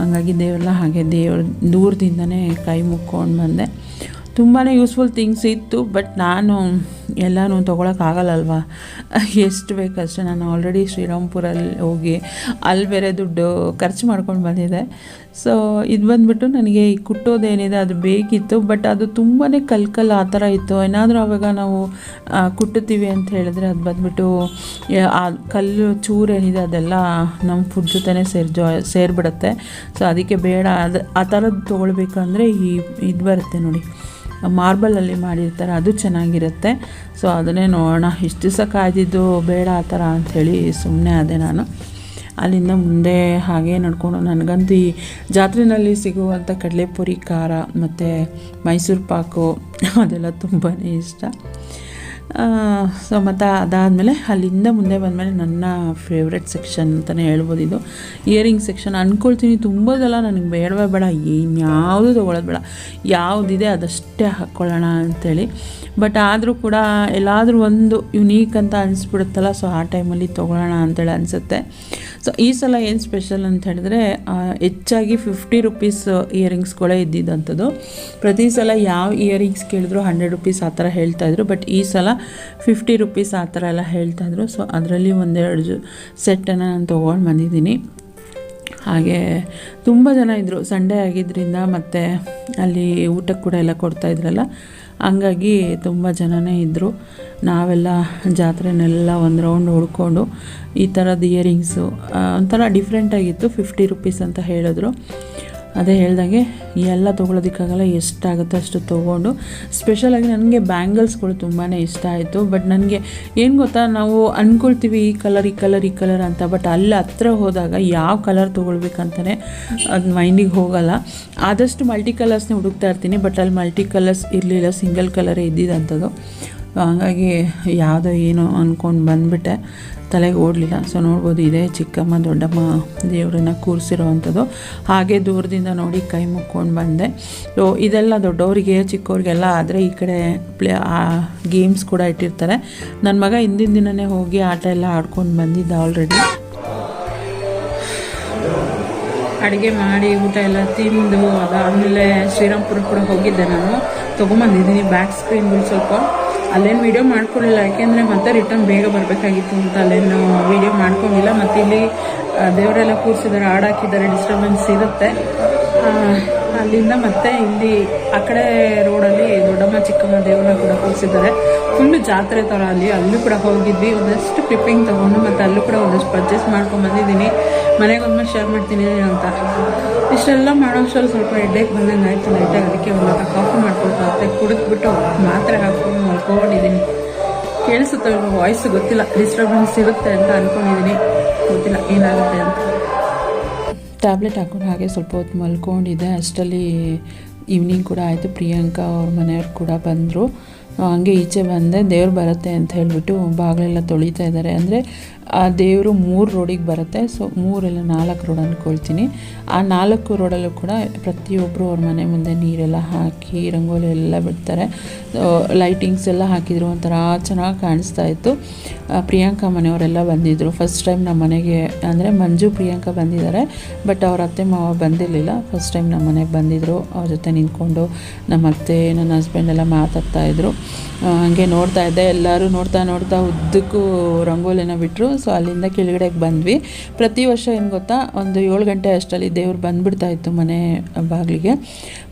ಹಂಗಾಗಿ ದೇವರೆಲ್ಲ ಹಾಗೆ ದೇವ್ರ ದೂರದಿಂದನೇ ಕೈ ಮುಕ್ಕೊಂಡು ಬಂದೆ. ತುಂಬಾ ಯೂಸ್ಫುಲ್ ಥಿಂಗ್ಸ್ ಇತ್ತು ಬಟ್ ನಾನು ಎಲ್ಲನೂ ತೊಗೊಳಕ್ಕಾಗಲ್ಲಲ್ವ ಎಷ್ಟು ಬೇಕಷ್ಟೇ, ನಾನು ಆಲ್ರೆಡಿ ಶ್ರೀರಾಮ್ಪುರಲ್ಲಿ ಹೋಗಿ ಅಲ್ಲಿ ಬೇರೆ ದುಡ್ಡು ಖರ್ಚು ಮಾಡ್ಕೊಂಡು ಬಂದಿದ್ದೆ. ಸೊ ಇದು ಬಂದ್ಬಿಟ್ಟು ನನಗೆ ಈ ಕುಟ್ಟೋದೇನಿದೆ, ಅದು ಬೇಕಿತ್ತು ಬಟ್ ಅದು ತುಂಬಾ ಕಲ್ಕಲ್ ಆ ಥರ ಇತ್ತು. ಏನಾದರೂ ಅವಾಗ ನಾವು ಕುಟ್ಟುತ್ತೀವಿ ಅಂತ ಹೇಳಿದ್ರೆ ಅದು ಬಂದ್ಬಿಟ್ಟು ಆ ಕಲ್ಲು ಚೂರು ಏನಿದೆ ಅದೆಲ್ಲ ನಮ್ಮ ಫುಡ್ ಜೊತೆನೇ ಸೇರಿ ಜೋ, ಸೇರಿಬಿಡುತ್ತೆ. ಸೊ ಅದಕ್ಕೆ ಬೇಡ, ಅದು, ಆ ಥರದ್ದು ತೊಗೊಳ್ಬೇಕಂದ್ರೆ ಈ, ಇದು ಬರುತ್ತೆ ನೋಡಿ. ಮಾರ್ಬಲಲ್ಲಿ ಮಾಡಿರ್ತಾರೆ, ಅದು ಚೆನ್ನಾಗಿರುತ್ತೆ. ಸೊ ಅದನ್ನೇ ನೋಡೋಣ. ಇಷ್ಟು ದಿವಸ ಕಾಯ್ದಿದ್ದು ಬೇಡ ಆ ಥರ ಅಂಥೇಳಿ ಸುಮ್ಮನೆ ಅದೇ ನಾನು. ಅಲ್ಲಿಂದ ಮುಂದೆ ಹಾಗೆ ನಡ್ಕೊಂಡು ನನಗಂತೂ ಈ ಜಾತ್ರೆಯಲ್ಲಿ ಸಿಗುವಂಥ ಕಡಲೆಪುರಿ, ಖಾರ ಮತ್ತು ಮೈಸೂರು ಪಾಕು ಅದೆಲ್ಲ ತುಂಬಾ ಇಷ್ಟ. ಸೊ ಮತ್ತು ಅದಾದಮೇಲೆ ಅಲ್ಲಿಂದ ಮುಂದೆ ಬಂದಮೇಲೆ ನನ್ನ ಫೇವ್ರೆಟ್ ಸೆಕ್ಷನ್ ಅಂತಲೇ ಹೇಳ್ಬೋದು ಇದು. ಇಯರಿಂಗ್ ಸೆಕ್ಷನ್ ಅಂದ್ಕೊಳ್ತೀನಿ ತುಂಬದಲ್ಲ ನನಗೆ ಬೇಡವೇ ಬೇಡ ಇನ್ಯಾವುದು ತೊಗೊಳೋದು ಬೇಡ. ಯಾವುದಿದೆ ಅದಷ್ಟೇ ಹಾಕ್ಕೊಳ್ಳೋಣ ಅಂಥೇಳಿ ಬಟ್ ಆದರೂ ಕೂಡ ಎಲ್ಲಾದರೂ ಒಂದು ಯುನೀಕ್ ಅಂತ ಅನಿಸ್ಬಿಡುತ್ತಲ್ಲ ಸೊ ಆ ಟೈಮಲ್ಲಿ ತೊಗೊಳ್ಳೋಣ ಅಂತೇಳಿ ಅನಿಸುತ್ತೆ. ಸೊ ಈ ಸಲ ಏನು ಸ್ಪೆಷಲ್ ಅಂತ ಹೇಳಿದ್ರೆ ಹೆಚ್ಚಾಗಿ ಫಿಫ್ಟಿ ರುಪೀಸ್ ಇಯರಿಂಗ್ಸ್ಗಳೇ ಇದ್ದಿದ್ದಂಥದ್ದು ಪ್ರತಿ ಸಲ ಯಾವ ಇಯರಿಂಗ್ಸ್ ಕೇಳಿದ್ರು ಹಂಡ್ರೆಡ್ ರುಪೀಸ್ ಆ ಥರ ಹೇಳ್ತಾಯಿದ್ರು ಬಟ್ ಈ ಸಲ ಫಿಫ್ಟಿ ರುಪೀಸ್ ಆ ಥರ ಎಲ್ಲ ಹೇಳ್ತಾಯಿದ್ರು ಸೊ ಅದರಲ್ಲಿ ಒಂದೆರಡು ಜೊ ಸೆಟ್ಟನ್ನು ನಾನು ತೊಗೊಂಡು ಬಂದಿದ್ದೀನಿ. ಹಾಗೆ ತುಂಬ ಜನ ಇದ್ದರು ಸಂಡೇ ಆಗಿದ್ದರಿಂದ ಮತ್ತು ಅಲ್ಲಿ ಊಟಕ್ಕೆ ಕೂಡ ಎಲ್ಲ ಕೊಡ್ತಾಯಿದ್ರಲ್ಲ ಹಂಗಾಗಿ ತುಂಬ ಜನನೇ ಇದ್ದರು ನಾವೆಲ್ಲ ಜಾತ್ರೆನೆಲ್ಲ ಒಂದು ರೌಂಡ್ ಹೊಡ್ಕೊಂಡು ಈ ಥರದ್ದು ಇಯರಿಂಗ್ಸು ಒಂಥರ ಡಿಫ್ರೆಂಟಾಗಿತ್ತು ಫಿಫ್ಟಿ ರುಪೀಸ್ ಅಂತ ಹೇಳಿದ್ರು. ಅದೇ ಹೇಳ್ದಂಗೆ ಎಲ್ಲ ತೊಗೊಳೋದಕ್ಕಾಗಲ್ಲ, ಎಷ್ಟಾಗುತ್ತೆ ಅಷ್ಟು ತೊಗೊಂಡು. ಸ್ಪೆಷಲಾಗಿ ನನಗೆ ಬ್ಯಾಂಗಲ್ಸ್ಗಳು ತುಂಬಾ ಇಷ್ಟ ಆಯಿತು. ಬಟ್ ನನಗೆ ಏನು ಗೊತ್ತಾ, ನಾವು ಅಂದ್ಕೊಳ್ತೀವಿ ಈ ಕಲರ್ ಈ ಕಲರ್ ಈ ಕಲರ್ ಅಂತ. ಬಟ್ ಅಲ್ಲಿ ಹತ್ರ ಹೋದಾಗ ಯಾವ ಕಲರ್ ತೊಗೊಳ್ಬೇಕಂತಲೇ ಅದು ಮೈಂಡಿಗೆ ಹೋಗಲ್ಲ. ಆದಷ್ಟು ಮಲ್ಟಿ ಕಲರ್ಸ್ನೇ ಹುಡುಕ್ತಾ ಇರ್ತೀನಿ. ಬಟ್ ಅಲ್ಲಿ ಮಲ್ಟಿ ಕಲರ್ಸ್ ಇರಲಿಲ್ಲ ಸಿಂಗಲ್ ಕಲರೇ ಇದ್ದಿದ್ದಂಥದ್ದು ಹಾಗಾಗಿ ಯಾವುದೋ ಏನೋ ಅಂದ್ಕೊಂಡು ಬಂದುಬಿಟ್ಟೆ. ತಲೆಗೆ ಓಡಲಿಲ್ಲ. ಸೊ ನೋಡ್ಬೋದು ಇದೇ ಚಿಕ್ಕಮ್ಮ, ದೊಡ್ಡಮ್ಮ ದೇವರನ್ನ ಕೂರಿಸಿರೋವಂಥದ್ದು. ಹಾಗೆ ದೂರದಿಂದ ನೋಡಿ ಕೈ ಮುಕ್ಕೊಂಡು ಬಂದೆ. ಸೊ ಇದೆಲ್ಲ ದೊಡ್ಡವರಿಗೆ ಚಿಕ್ಕವ್ರಿಗೆಲ್ಲ ಆದರೆ ಈ ಕಡೆ ಪ್ಲೇ, ಆ ಗೇಮ್ಸ್ ಕೂಡ ಇಟ್ಟಿರ್ತಾರೆ. ನನ್ನ ಮಗ ಹಿಂದಿನ ದಿನವೇ ಹೋಗಿ ಆಟ ಎಲ್ಲ ಆಡ್ಕೊಂಡು ಬಂದಿದ್ದ ಆಲ್ರೆಡಿ ಅಡುಗೆ ಮಾಡಿ ಊಟ ಎಲ್ಲ ತಿಂದು, ಅದಾದಮೇಲೆ ಶ್ರೀರಾಮ್ಪುರ ಕೂಡ ಹೋಗಿದ್ದೆ ನಾನು. ತೊಗೊಂಬಂದಿದ್ದೀನಿ, ಬ್ಯಾಕ್ ಸ್ಕ್ರೀನ್ಗಳು ಸ್ವಲ್ಪ. ಅಲ್ಲೇನು ವೀಡಿಯೋ ಮಾಡ್ಕೊಳ್ಳಿಲ್ಲ ಯಾಕೆಂದರೆ ಮತ್ತೆ ರಿಟರ್ನ್ ಬೇಗ ಬರಬೇಕಾಗಿತ್ತು ಅಂತ ಅಲ್ಲೇನು ವೀಡಿಯೋ ಮಾಡ್ಕೊಂಡಿಲ್ಲ. ಮತ್ತು ಇಲ್ಲಿ ದೇವರೆಲ್ಲ ಕೂರಿಸಿದ್ದಾರೆ, ಹಾಡಾಕಿದ್ದಾರೆ ಡಿಸ್ಟರ್ಬೆನ್ಸ್ ಇರುತ್ತೆ. ಅಲ್ಲಿಂದ ಮತ್ತೆ ಇಲ್ಲಿ ಆ ಕಡೆ ರೋಡಲ್ಲಿ ದೊಡ್ಡಮ್ಮ ಚಿಕ್ಕಮ್ಮ ದೇವರ ಕೂಡ ಕೂರಿಸಿದ್ದಾರೆ. ಫುಲ್ಲು ಜಾತ್ರೆ ಥರ ಅಲ್ಲಿ. ಅಲ್ಲೂ ಕೂಡ ಹೋಗಿದ್ವಿ. ಒಂದಷ್ಟು ಕ್ಲಿಪ್ಪಿಂಗ್ ತೊಗೊಂಡು ಮತ್ತು ಅಲ್ಲೂ ಕೂಡ ಒಂದಷ್ಟು ಪರ್ಚೇಸ್ ಮಾಡ್ಕೊಂಡು ಬಂದಿದ್ದೀನಿ. ಮನೆಗೊಮ್ಮೆ ಶೇರ್ ಮಾಡ್ತೀನಿ ಅಂತ. ಇಷ್ಟೆಲ್ಲ ಮಾಡೋಷ್ಟು ಸ್ವಲ್ಪ ಎಡ್ಡೆಗೆ ಬಂದಂಗೆ ಆಯಿತು. ನೈಟಾಗಿ ಅದಕ್ಕೆ ಒಂದು ಕಾಫಿ ಮಾಡ್ಕೊಂಡು ಮತ್ತೆ ಕುಡಿದ್ಬಿಟ್ಟು ಮಾತ್ರೆ ಹಾಕ್ಕೊಂಡು ಮಲ್ಕೊಂಡಿದ್ದೀನಿ ಕೇಳಿಸುತ್ತೆ ವಾಯ್ಸ್ ಗೊತ್ತಿಲ್ಲ. ಡಿಸ್ಟರ್ಬೆನ್ಸ್ ಇರುತ್ತೆ ಅಂತ ಅಂದ್ಕೊಂಡಿದ್ದೀನಿ ಗೊತ್ತಿಲ್ಲ ಏನಾಗುತ್ತೆ ಅಂತ. ಟ್ಯಾಬ್ಲೆಟ್ ಹಾಕೊಂಡು ಹಾಗೆ ಸ್ವಲ್ಪ ಹೊತ್ತು ಮಲ್ಕೊಂಡಿದ್ದೆ. ಅಷ್ಟರಲ್ಲಿ ಈವ್ನಿಂಗ್ ಕೂಡ ಆಯಿತು. ಪ್ರಿಯಾಂಕಾ ಅವ್ರ ಮನೆಯವ್ರು ಕೂಡ ಬಂದರು. ಹಂಗೆ ಈಚೆ ಬಂದೆ. ದೇವ್ರು ಬರುತ್ತೆ ಅಂತ ಹೇಳಿಬಿಟ್ಟು ಬಾಗಿಲೆಲ್ಲ ತೊಳಿತಾ ಇದ್ದಾರೆ. ಅಂದರೆ ಆ ದೇವರು ಮೂರು ರೋಡಿಗೆ ಬರುತ್ತೆ. ಸೊ ಮೂರೆಲ್ಲ ನಾಲ್ಕು ರೋಡ್ ಅಂದ್ಕೊಳ್ತೀನಿ ಆ ನಾಲ್ಕು ರೋಡಲ್ಲೂ ಕೂಡ ಪ್ರತಿಯೊಬ್ಬರು ಅವ್ರ ಮನೆ ಮುಂದೆ ನೀರೆಲ್ಲ ಹಾಕಿ ರಂಗೋಲಿ ಎಲ್ಲ ಬಿಡ್ತಾರೆ ಲೈಟಿಂಗ್ಸ್ ಎಲ್ಲ ಹಾಕಿದ್ರು. ಒಂಥರ ಚೆನ್ನಾಗಿ ಕಾಣಿಸ್ತಾ ಇತ್ತು. ಪ್ರಿಯಾಂಕಾ ಮನೆಯವರೆಲ್ಲ ಬಂದಿದ್ದರು ಫಸ್ಟ್ ಟೈಮ್ ನಮ್ಮ ಮನೆಗೆ ಅಂದರೆ ಮಂಜು ಪ್ರಿಯಾಂಕಾ ಬಂದಿದ್ದಾರೆ. ಬಟ್ ಅವ್ರ ಅತ್ತೆ ಮಾವ ಬಂದಿರಲಿಲ್ಲ. ಫಸ್ಟ್ ಟೈಮ್ ನಮ್ಮ ಮನೆಗೆ ಬಂದಿದ್ದರು ಅವ್ರ ಜೊತೆ ನಿಂತ್ಕೊಂಡು ನಮ್ಮ ಅತ್ತೆ ನನ್ನ ಹಸ್ಬೆಂಡ್ ಎಲ್ಲ ಮಾತಾಡ್ತಾ ಇದ್ರು. ಆ, ಹಂಗೆ ನೋಡ್ತಾ ಇದ್ದೆ. ಎಲ್ಲರೂ ನೋಡ್ತಾ ನೋಡ್ತಾ ಉದ್ದಕ್ಕೂ ರಂಗೋಲಿನ ಬಿಟ್ಟರು ಸೊ ಅಲ್ಲಿಂದ ಕೆಳಗಡೆಗೆ ಬಂದ್ವಿ. ಪ್ರತಿ ವರ್ಷ ಏನು ಗೊತ್ತಾ, ಒಂದು ಏಳು ಗಂಟೆ ಅಷ್ಟರಲ್ಲಿ ದೇವ್ರು ಬಂದುಬಿಡ್ತಾ ಇತ್ತು ಮನೆ ಬಾಗಿಲಿಗೆ.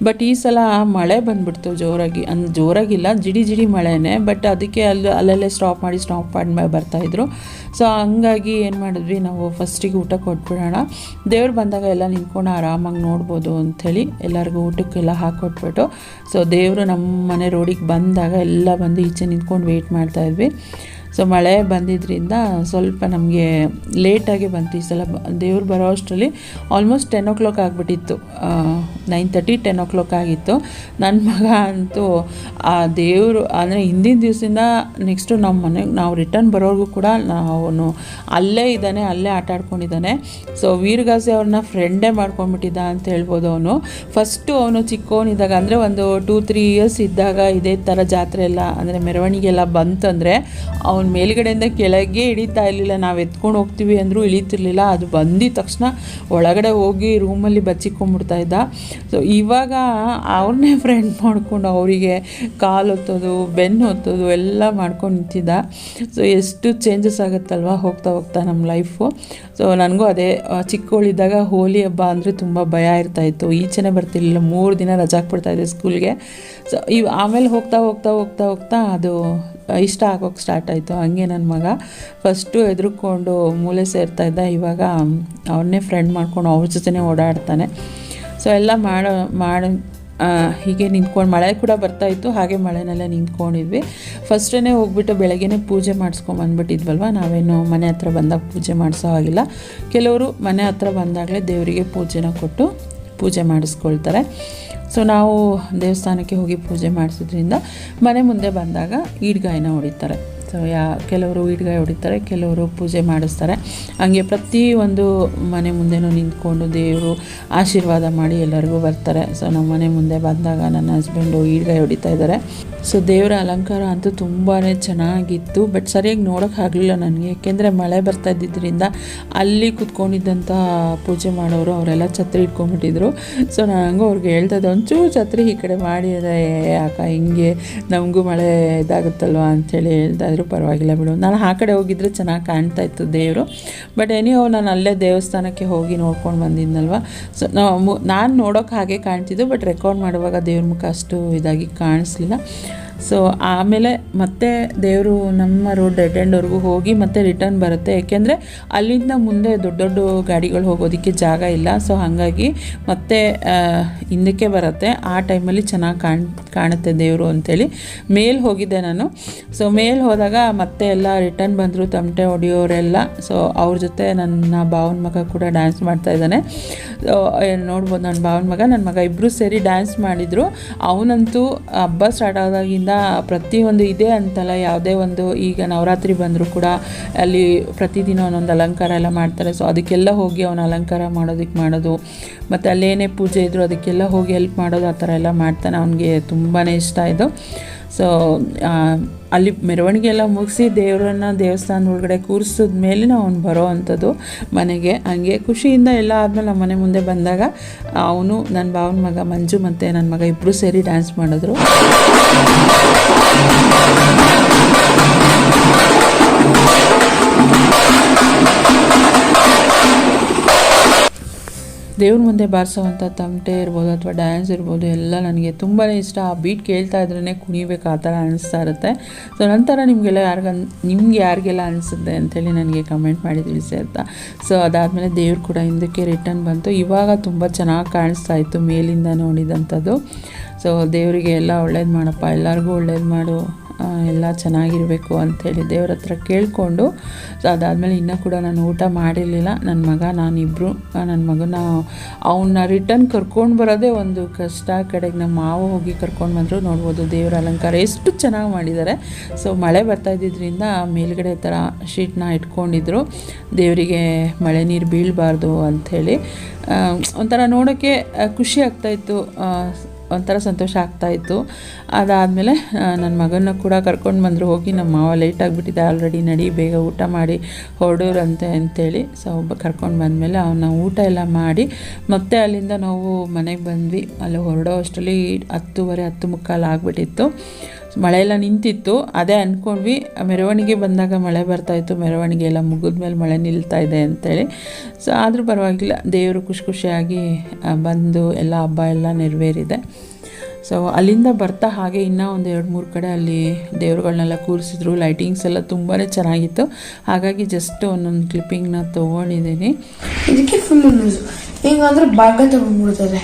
ಬಟ್ ಈ ಸಲ ಮಳೆ ಬಂದ್ಬಿಡ್ತು ಜೋರಾಗಿ. ಅನ್ ಜೋರಾಗಿಲ್ಲ, ಜಿಡಿ ಜಿಡಿ ಮಳೆನೇ ಬಟ್ ಅದಕ್ಕೆ ಅಲ್ಲಿ ಅಲ್ಲಲ್ಲೇ ಸ್ಟಾಪ್ ಮಾಡಿ ಸ್ಟಾಪ್ ಮಾಡಿ ಬರ್ತಾಯಿದ್ರು ಸೊ ಹಂಗಾಗಿ ಏನು ಮಾಡಿದ್ವಿ, ನಾವು ಫಸ್ಟಿಗೆ ಊಟ ಕೊಟ್ಬಿಡೋಣ. ದೇವ್ರು ಬಂದಾಗ ಎಲ್ಲ ನಿಂತ್ಕೊಂಡು ಆರಾಮಾಗಿ ನೋಡ್ಬೋದು ಅಂಥೇಳಿ ಎಲ್ಲರಿಗೂ ಊಟಕ್ಕೆಲ್ಲ ಹಾಕ್ಕೊಟ್ಬಿಟ್ಟು ಸೊ ದೇವರು ನಮ್ಮ ಮನೆ ರೋಡಿಗೆ ಬಂದಾಗ ಎಲ್ಲ ಬಂದು ಈಚೆ ನಿಂತ್ಕೊಂಡು ವೆಯ್ಟ್ ಮಾಡ್ತಾಯಿದ್ವಿ ಸೊ ಮಳೆ ಬಂದಿದ್ದರಿಂದ ಸ್ವಲ್ಪ ನಮಗೆ ಲೇಟಾಗಿ ಬಂತು. ಈ ಸಲ ದೇವ್ರು ಬರೋ ಅಷ್ಟರಲ್ಲಿ ಆಲ್ಮೋಸ್ಟ್ ಟೆನ್ ಓ ಕ್ಲಾಕ್ ಆಗಿಬಿಟ್ಟಿತ್ತು. Nine thirty ten o'clock ಆಗಿತ್ತು. ನನ್ನ ಮಗ ಅಂತೂ ಆ ದೇವರು, ಅಂದರೆ ಹಿಂದಿನ ದಿವಸದಿಂದ ನೆಕ್ಸ್ಟು ನಮ್ಮ ಮನೆಗೆ ನಾವು ರಿಟರ್ನ್ ಬರೋರ್ಗೂ ಕೂಡ ಅವನು ಅಲ್ಲೇ ಇದ್ದಾನೆ, ಅಲ್ಲೇ ಆಟ ಆಡ್ಕೊಂಡಿದ್ದಾನೆ. ಸೊ ವೀರಗಾಸೆ ಅವ್ರನ್ನ ಫ್ರೆಂಡೇ ಮಾಡ್ಕೊಂಡ್ಬಿಟ್ಟಿದ್ದ ಅಂತ ಹೇಳ್ಬೋದು ಅವನು. ಫಸ್ಟು ಅವನು ಚಿಕ್ಕವನಿದ್ದಾಗ ಅಂದರೆ ಒಂದು ಟೂ ತ್ರೀ ಇಯರ್ಸ್ ಇದ್ದಾಗ ಇದೇ ಥರ ಜಾತ್ರೆ ಎಲ್ಲ, ಅಂದರೆ ಮೆರವಣಿಗೆ ಎಲ್ಲ ಬಂತಂದರೆ ಅವನ ಮೇಲ್ಗಡೆಯಿಂದ ಕೆಳಗೆ ಇಳಿತಾ ಇರಲಿಲ್ಲ. ನಾವು ಎತ್ಕೊಂಡು ಹೋಗ್ತೀವಿ ಅಂದರೂ ಇಳಿತಿರ್ಲಿಲ್ಲ. ಅದು ಬಂದಿದ ತಕ್ಷಣ ಒಳಗಡೆ ಹೋಗಿ ರೂಮಲ್ಲಿ ಬಚ್ಚಿಕೊಂಡ್ಬಿಡ್ತಾ ಇದ್ದ. ಸೊ ಇವಾಗ ಅವ್ರನ್ನೇ ಫ್ರೆಂಡ್ ಮಾಡಿಕೊಂಡು ಅವರಿಗೆ ಕಾಲು ಹೊತ್ತೋದು ಬೆನ್ನು ಹೊತ್ತೋದು ಎಲ್ಲ ಮಾಡ್ಕೊಂಡು ನಿಂತಿದ್ದ. ಸೊ ಎಷ್ಟು ಚೇಂಜಸ್ ಆಗುತ್ತಲ್ವ ಹೋಗ್ತಾ ಹೋಗ್ತಾ ನಮ್ಮ ಲೈಫು ಸೊ ನನಗೂ ಅದೇ ಚಿಕ್ಕವಳಿದ್ದಾಗ ಹೋಲಿ ಹಬ್ಬ ಅಂದರೆ ತುಂಬ ಭಯ ಇರ್ತಾಯಿತ್ತು ಈಚೆನೇ ಬರ್ತಿರ್ಲಿಲ್ಲ. ಮೂರು ದಿನ ರಜಾ ಇದೆ ಸ್ಕೂಲ್ಗೆ ಸೊ ಇವ್ ಆಮೇಲೆ ಹೋಗ್ತಾ ಹೋಗ್ತಾ ಹೋಗ್ತಾ ಹೋಗ್ತಾ ಅದು ಇಷ್ಟ ಆಗೋಕ್ಕೆ ಸ್ಟಾರ್ಟ್ ಆಯಿತು. ಹಂಗೆ ನನ್ನ ಮಗ ಫಸ್ಟು ಎದುರುಕೊಂಡು ಮೂಲೆ ಸೇರ್ತಾ ಇದ್ದ. ಇವಾಗ ಅವನ್ನೇ ಫ್ರೆಂಡ್ ಮಾಡ್ಕೊಂಡು ಅವ್ರ ಜೊತೆನೇ ಓಡಾಡ್ತಾನೆ. ಸೊ ಎಲ್ಲ ಮಾಡೋ, ಮಾಡಿ ಹೀಗೆ ನಿಂತ್ಕೊಂಡು ಮಳೆ ಕೂಡ ಬರ್ತಾಯಿತ್ತು ಹಾಗೆ ಮಳೆನೆಲ್ಲ ನಿಂತ್ಕೊಂಡಿದ್ವಿ. ಫಸ್ಟೇ ಹೋಗ್ಬಿಟ್ಟು ಬೆಳಗ್ಗೆನೇ ಪೂಜೆ ಮಾಡಿಸ್ಕೊಂಬಂದ್ಬಿಟ್ಟಿದ್ವಲ್ವ ನಾವೇನು ಮನೆ ಹತ್ರ ಬಂದಾಗ ಪೂಜೆ ಮಾಡಿಸೋ ಹಾಗಿಲ್ಲ. ಕೆಲವರು ಮನೆ ಹತ್ರ ಬಂದಾಗಲೇ ದೇವರಿಗೆ ಪೂಜೆನ ಕೊಟ್ಟು ಪೂಜೆ ಮಾಡಿಸ್ಕೊಳ್ತಾರೆ. ಸೊ ನಾವು ದೇವಸ್ಥಾನಕ್ಕೆ ಹೋಗಿ ಪೂಜೆ ಮಾಡಿಸೋದ್ರಿಂದ ಮನೆ ಮುಂದೆ ಬಂದಾಗ ಈಡ್ಗಾಯಿನ ಹೊಡಿತಾರೆ. ಸೊ ಯಾ, ಕೆಲವರು ಈಡ್ಗಾಯಿ ಹೊಡಿತಾರೆ, ಕೆಲವರು ಪೂಜೆ ಮಾಡಿಸ್ತಾರೆ. ಹಂಗೆ ಪ್ರತಿ ಒಂದು ಮನೆ ಮುಂದೆನೂ ನಿಂತ್ಕೊಂಡು ದೇವರು ಆಶೀರ್ವಾದ ಮಾಡಿ ಎಲ್ಲರಿಗೂ ಬರ್ತಾರೆ. ಸೊ ನಮ್ಮ ಮನೆ ಮುಂದೆ ಬಂದಾಗ ನನ್ನ ಹಸ್ಬೆಂಡು ಈಡ್ಗಾಯಿ ಹೊಡಿತಾ ಇದ್ದಾರೆ. ಸೊ ದೇವರ ಅಲಂಕಾರ ಅಂತೂ ತುಂಬಾ ಚೆನ್ನಾಗಿತ್ತು. ಬಟ್ ಸರಿಯಾಗಿ ನೋಡೋಕ್ಕಾಗಲಿಲ್ಲ ನನಗೆ. ಏಕೆಂದರೆ ಮಳೆ ಬರ್ತಾ ಇದ್ದಿದ್ದರಿಂದ ಅಲ್ಲಿ ಕುತ್ಕೊಂಡಿದ್ದಂಥ ಪೂಜೆ ಮಾಡೋರು ಅವರೆಲ್ಲ ಛತ್ರಿ ಇಟ್ಕೊಂಡ್ಬಿಟ್ಟಿದ್ರು. ಸೊ ನಾನು ಹಂಗೋ ಅವ್ರಿಗೆ ಹೇಳ್ತಾ ಇದ್ದೆ ಛತ್ರಿ ಈ ಕಡೆ ಮಾಡಿ ಯಾಕೆ ಯಾಕ ಹಿಂಗೆ ನಮಗೂ ಮಳೆ ಇದಾಗುತ್ತಲ್ವ? ಅಂಥೇಳಿ ಹೇಳ್ತಾ ಇದ್ರು ಪರವಾಗಿಲ್ಲ ಬಿಡು. ನಾನು ಆ ಕಡೆ ಹೋಗಿದ್ರೆ ಚೆನ್ನಾಗಿ ಕಾಣ್ತಾ ಇತ್ತು ದೇವರು. ಬಟ್ ಎನಿಯೋ ನಾನು ಅಲ್ಲೇ ದೇವಸ್ಥಾನಕ್ಕೆ ಹೋಗಿ ನೋಡ್ಕೊಂಡು ಬಂದಿದ್ನಲ್ವ? ಸೊ ನಾನು ನೋಡೋಕೆ ಹಾಗೆ ಕಾಣ್ತಿದ್ದು ಬಟ್ ರೆಕಾರ್ಡ್ ಮಾಡುವಾಗ ದೇವ್ರ ಮುಖ ಅಷ್ಟು ಇದಾಗಿ ಕಾಣಿಸ್ಲಿಲ್ಲ. ಸೊ ಆಮೇಲೆ ಮತ್ತೆ ದೇವರು ನಮ್ಮ ರೋಡ್ ಡೆಡ್ ಎಂಡ್ವರೆಗೂ ಹೋಗಿ ಮತ್ತೆ ರಿಟರ್ನ್ ಬರುತ್ತೆ. ಯಾಕೆಂದರೆ ಅಲ್ಲಿಂದ ಮುಂದೆ ದೊಡ್ಡ ದೊಡ್ಡ ಗಾಡಿಗಳು ಹೋಗೋದಕ್ಕೆ ಜಾಗ ಇಲ್ಲ. ಸೊ ಹಾಗಾಗಿ ಮತ್ತೆ ಹಿಂದಕ್ಕೆ ಬರುತ್ತೆ. ಆ ಟೈಮಲ್ಲಿ ಚೆನ್ನಾಗಿ ಕಾಣ್, ಕಾಣುತ್ತೆ ದೇವರು ಅಂಥೇಳಿ ಮೇಲೆ ಹೋಗಿದ್ದೆ ನಾನು. ಸೊ ಮೇಲೆ ಹೋದಾಗ ಮತ್ತೆ ಎಲ್ಲ ರಿಟರ್ನ್ ಬಂದರು ತಮಟೆ ಹೊಡೆಯೋರೆಲ್ಲ. ಸೊ ಅವ್ರ ಜೊತೆ ನನ್ನ ಭಾವನ ಮಗ ಕೂಡ ಡ್ಯಾನ್ಸ್ ಮಾಡ್ತಾ ಇದ್ದಾನೆ. ನೋಡ್ಬೋದು ನನ್ನ ಭಾವನ ಮಗ. ನನ್ನ ಮಗ ಇಬ್ಬರು ಸೇರಿ ಡ್ಯಾನ್ಸ್ ಮಾಡಿದರು. ಅವನಂತೂ ಹಬ್ಬ ಸ್ಟಾರ್ಟ್ ಆದಾಗಿಂದ ಪ್ರತಿಯೊಂದು ಇದೆ ಅಂತಲ್ಲ, ಯಾವುದೇ ಒಂದು ಈಗ ನವರಾತ್ರಿ ಬಂದರೂ ಕೂಡ ಅಲ್ಲಿ ಪ್ರತಿದಿನ ಒಂದೊಂದು ಅಲಂಕಾರ ಎಲ್ಲ ಮಾಡ್ತಾರೆ. ಸೊ ಅದಕ್ಕೆಲ್ಲ ಹೋಗಿ ಅವನ ಅಲಂಕಾರ ಮಾಡೋದಕ್ಕೆ ಮಾಡೋದು. ಮತ್ತು ಅಲ್ಲೇನೇ ಪೂಜೆ ಇದ್ದರೂ ಅದಕ್ಕೆಲ್ಲ ಹೋಗಿ ಹೆಲ್ಪ್ ಮಾಡೋದು ಆ ಥರ ಎಲ್ಲ ಮಾಡ್ತಾನೆ. ಅವನಿಗೆ ತುಂಬಾ ಇಷ್ಟ ಇದು. ಸೊ ಅಲ್ಲಿ ಮೆರವಣಿಗೆ ಎಲ್ಲ ಮುಗಿಸಿ ದೇವರನ್ನ ದೇವಸ್ಥಾನದ ಒಳಗಡೆ ಕೂರಿಸಿದ ಮೇಲೆ ಅವ್ನು ಬರೋ ಅಂಥದ್ದು ಮನೆಗೆ. ಹಂಗೆ ಖುಷಿಯಿಂದ ಎಲ್ಲ ಆದಮೇಲೆ ನಮ್ಮ ಮನೆ ಮುಂದೆ ಬಂದಾಗ ಅವನು, ನನ್ನ ಭಾವನ ಮಗ ಮಂಜು ಮತ್ತು ನನ್ನ ಮಗ ಇಬ್ಬರು ಸೇರಿ ಡ್ಯಾನ್ಸ್ ಮಾಡಿದ್ರು. ದೇವ್ರ ಮುಂದೆ ಬಾರಿಸೋವಂಥ ತಮಟೆ ಇರ್ಬೋದು ಅಥವಾ ಡ್ಯಾನ್ಸ್ ಇರ್ಬೋದು ಎಲ್ಲ ನನಗೆ ತುಂಬಾ ಇಷ್ಟ. ಆ ಬೀಟ್ ಕೇಳ್ತಾ ಇದ್ರೇ ಕುಣಿಬೇಕು, ಆ ಥರ ಅನಿಸ್ತಾ ಇರುತ್ತೆ. ಸೊ ನಂತರ ನಿಮಗೆಲ್ಲ ಯಾರಿಗನ್ ನಿಮ್ಗೆ ಯಾರಿಗೆಲ್ಲ ಅನಿಸುತ್ತೆ ಅಂಥೇಳಿ ನನಗೆ ಕಮೆಂಟ್ ಮಾಡಿ ತಿಳಿಸಿ ಅಂತ. ಸೊ ಅದಾದಮೇಲೆ ದೇವ್ರು ಕೂಡ ಹಿಂದಕ್ಕೆ ರಿಟರ್ನ್ ಬಂತು. ಇವಾಗ ತುಂಬ ಚೆನ್ನಾಗಿ ಕಾಣಿಸ್ತಾ ಇತ್ತು ಮೇಲಿಂದ ನೋಡಿದಂಥದ್ದು. ಸೊ ದೇವರಿಗೆ ಎಲ್ಲ ಒಳ್ಳೇದು ಮಾಡಪ್ಪ, ಎಲ್ಲರಿಗೂ ಒಳ್ಳೇದು ಮಾಡು. ಎಲ್ಲ ಚೆನ್ನಾಗಿರಬೇಕು ಅಂಥೇಳಿ ದೇವ್ರ ಹತ್ರ ಕೇಳಿಕೊಂಡು ಸೊ ಅದಾದಮೇಲೆ ಇನ್ನೂ ಕೂಡ ನಾನು ಊಟ ಮಾಡಿರಲಿಲ್ಲ. ನನ್ನ ಮಗ ನಾನಿಬ್ಬರು ನನ್ನ ಮಗನ ಅವನ್ನ ರಿಟರ್ನ್ ಕರ್ಕೊಂಡು ಬರೋದೇ ಒಂದು ಕಷ್ಟ. ಕಡೆಗೆ ನಮ್ಮ ಮಾವು ಹೋಗಿ ಕರ್ಕೊಂಡು ಬಂದರು. ನೋಡ್ಬೋದು ದೇವರ ಅಲಂಕಾರ ಎಷ್ಟು ಚೆನ್ನಾಗಿ ಮಾಡಿದ್ದಾರೆ. ಸೊ ಮಳೆ ಬರ್ತಾ ಇದ್ದಿದ್ದರಿಂದ ಮೇಲುಗಡೆ ಥರ ಶೀಟ್ನ ಇಟ್ಕೊಂಡಿದ್ರು. ದೇವರಿಗೆ ಮಳೆ ನೀರು ಬೀಳಬಾರ್ದು ಅಂಥೇಳಿ ಒಂಥರ ನೋಡೋಕ್ಕೆ ಖುಷಿ ಆಗ್ತಾಯಿತ್ತು ಒಂಥರ ಸಂತೋಷ ಆಗ್ತಾಯಿತ್ತು ಅದಾದಮೇಲೆ ನನ್ನ ಮಗನ ಕೂಡ ಕರ್ಕೊಂಡು ಬಂದರು. ಹೋಗಿ ನಮ್ಮ ಮಾವ ಲೇಟ್ ಆಗಿಬಿಟ್ಟಿದೆ ಆಲ್ರೆಡಿ ನಡಿ, ಬೇಗ ಊಟ ಮಾಡಿ ಹೊರಡೋರಂತೆ ಅಂತೇಳಿ ಸೊ ಒಬ್ಬ ಕರ್ಕೊಂಡು ಬಂದಮೇಲೆ ಅವನ್ನ ಊಟ ಎಲ್ಲ ಮಾಡಿ ಮತ್ತೆ ಅಲ್ಲಿಂದ ನಾವು ಮನೆಗೆ ಬಂದ್ವಿ. ಅಲ್ಲಿ ಹೊರಡೋ ಅಷ್ಟರಲ್ಲಿ ಹತ್ತುವರೆ, ಹತ್ತು ಮುಕ್ಕಾಲು ಆಗಿಬಿಟ್ಟಿತ್ತು. ಮಳೆ ಎಲ್ಲ ನಿಂತಿತ್ತು ಅದೇ ಅಂದ್ಕೊಂಡ್ವಿ ಮೆರವಣಿಗೆ ಬಂದಾಗ ಮಳೆ ಬರ್ತಾಯಿತ್ತು ಮೆರವಣಿಗೆ ಎಲ್ಲ ಮುಗಿದ್ಮೇಲೆ ಮಳೆ ನಿಲ್ತಾ ಇದೆ ಅಂತೇಳಿ. ಸೊ ಆದರೂ ಪರವಾಗಿಲ್ಲ ದೇವರು ಖುಷಿ ಖುಷಿಯಾಗಿ ಬಂದು ಎಲ್ಲ ಹಬ್ಬ ಎಲ್ಲ ನೆರವೇರಿದೆ. ಸೊ ಅಲ್ಲಿಂದ ಬರ್ತಾ ಹಾಗೆ ಇನ್ನೂ ಒಂದು ಎರಡು ಮೂರು ಕಡೆ ಅಲ್ಲಿ ದೇವ್ರುಗಳನ್ನೆಲ್ಲ ಕೂರಿಸಿದ್ರು ಲೈಟಿಂಗ್ಸ್ ಎಲ್ಲ ತುಂಬಾ ಚೆನ್ನಾಗಿತ್ತು. ಹಾಗಾಗಿ ಜಸ್ಟ್ ಒಂದೊಂದು ಕ್ಲಿಪ್ಪಿಂಗ್ನ ತೊಗೊಂಡಿದ್ದೀನಿ. ಇದಕ್ಕೆ ಫುಲ್ ಹಿಂಗಂದ್ರೆ ಭಾಗ ತೊಗೊಂಡ್ಬಿಡ್ತಾರೆ.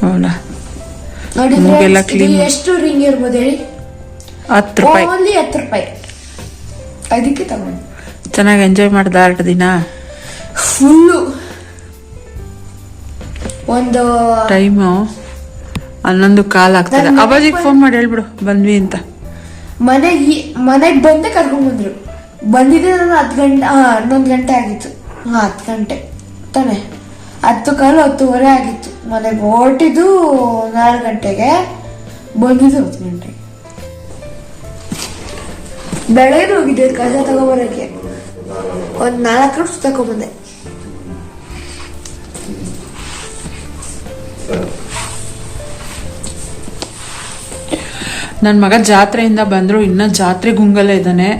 ಹೌದಾ? ನೋಡಿ ಮೂಗೆಲ್ಲ friends, ಎಷ್ಟು ರಿಂಗ್ ಇರ್ಬೋದು ಹೇಳಿ? ಹತ್ತು ರೂಪಾಯಿ. ಓನ್ಲಿ ಹತ್ತು ರೂಪಾಯಿ. ಅದಕ್ಕೆ ತಗೊಂಡು. ಚೆನ್ನಾಗಿ ಎಂಜಾಯ್ ಮಾಡ್ದ ಎರಡು ದಿನ. ಫುಲ್ಲು ಒಂದು ಟೈಮು ಹನ್ನೊಂದು ಕಾಲ್ ಆಗ್ತದೆ. ಅಬ್ಬಾಜಿಗೆ ಫೋನ್ ಮಾಡಿ ಹೇಳ್ಬಿಡು. ಬಂದ್ವಿ ಅಂತ. ಮನೆಗೆ ಮನೆಗೆ ಬಂದೆ ಕರ್ಕೊಂಡ್ ಬಂದ್ರು. ಬಂದಿದ್ದೆ ನಾನು ಹತ್ತು ಗಂಟೆ ಹನ್ನೊಂದು ಗಂಟೆ ಆಗಿತ್ತು. ಹಾ ಹತ್ತು ಗಂಟೆ. ತಾನೆ? ಹತ್ತು ಕಾಲು ಹತ್ತುವರೆ ಆಗಿತ್ತು. ಮನೆಗೆ ಹೊರಟಿದ್ದು ನಾಲ್ಕು ಗಂಟೆಗೆ, ಬಂದಿದ್ದು ಹತ್ತು ಗಂಟೆಗೆ. ಬೆಳಗ್ಗೆ ಹೋಗಿದ್ದೆ ಕಸ ತಗೊಂಬರಕ್ಕೆ. ಒಂದು ನಾಲ್ಕು ರೂಪಾಯಿ ತಗೊಂಬಂದೆ. ನನ್ನ ಮಗ ಜಾತ್ರೆಯಿಂದ ಬಂದ್ರು, ಇನ್ನ ಜಾತ್ರೆ ಗುಂಗಲ್ಲೇ ಇದ್ದಾನೆ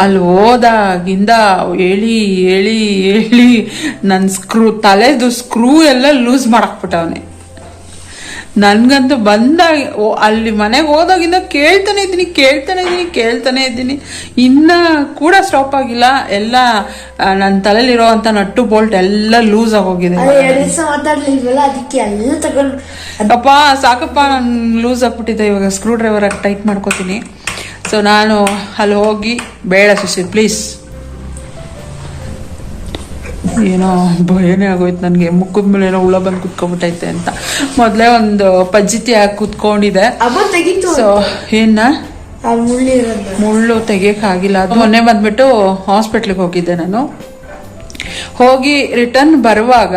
ಅಲ್ಲಿ ಹೋದಾಗಿಂದ ಹೇಳಿ ಹೇಳಿ ಹೇಳಿ ನನ್ನ ಸ್ಕ್ರೂ ತಲೆದು ಸ್ಕ್ರೂ ಎಲ್ಲ ಲೂಸ್ ಮಾಡಾಕ್ಬಿಟ್ಟವನೆ. ನನ್ಗಂತೂ ಬಂದಾಗ ಅಲ್ಲಿ ಮನೆಗೆ ಹೋದಾಗಿಂದ ಕೇಳ್ತಾನೆ ಇದ್ದೀನಿ ಕೇಳ್ತಾನೆ ಇದ್ದೀನಿ ಕೇಳ್ತಾನೆ ಇದ್ದೀನಿ. ಇನ್ನ ಕೂಡ ಸ್ಟಾಪ್ ಆಗಿಲ್ಲ. ಎಲ್ಲ ನನ್ನ ತಲೆಯಲ್ಲಿ ಅಂತ ನಟ್ಟು ಬೋಲ್ಟ್ ಎಲ್ಲ ಲೂಸ್ ಆಗೋಗಿದೆ ಅಪ್ಪ ಸಾಕಪ್ಪ ನಾನು ಲೂಸ್ ಆಗ್ಬಿಟ್ಟಿದ್ದೆ. ಇವಾಗ ಸ್ಕ್ರೂ ಡ್ರೈವರ್ ಟೈಟ್ ಮಾಡ್ಕೋತೀನಿ. ಸೊ ನಾನು ಅಲ್ಲಿ ಹೋಗಿ ಬೇಡ ಸುಶಿ ಪ್ಲೀಸ್ ಏನೋ ಭಯನೇ ಆಗೋಯ್ತು ನನಗೆ. ಮುಖದ ಮೇಲೆ ಏನೋ ಹುಳ ಬಂದು ಕುತ್ಕೊಂಡ್ಬಿಟ್ಟೈತೆ ಅಂತ. ಮೊದಲೇ ಒಂದು ಪಜ್ಜಿತಿ ಹಾಕಿ ಕುತ್ಕೊಂಡಿದೆ. ಸೊ ಏನ? ಮುಳ್ಳು ತೆಗಿಯೋಕ್ಕಾಗಿಲ್ಲ ಅದು ಮೊನ್ನೆ ಬಂದ್ಬಿಟ್ಟು ಹಾಸ್ಪಿಟ್ಲಿಗೆ ಹೋಗಿದ್ದೆ ನಾನು. ಹೋಗಿ ರಿಟರ್ನ್ ಬರುವಾಗ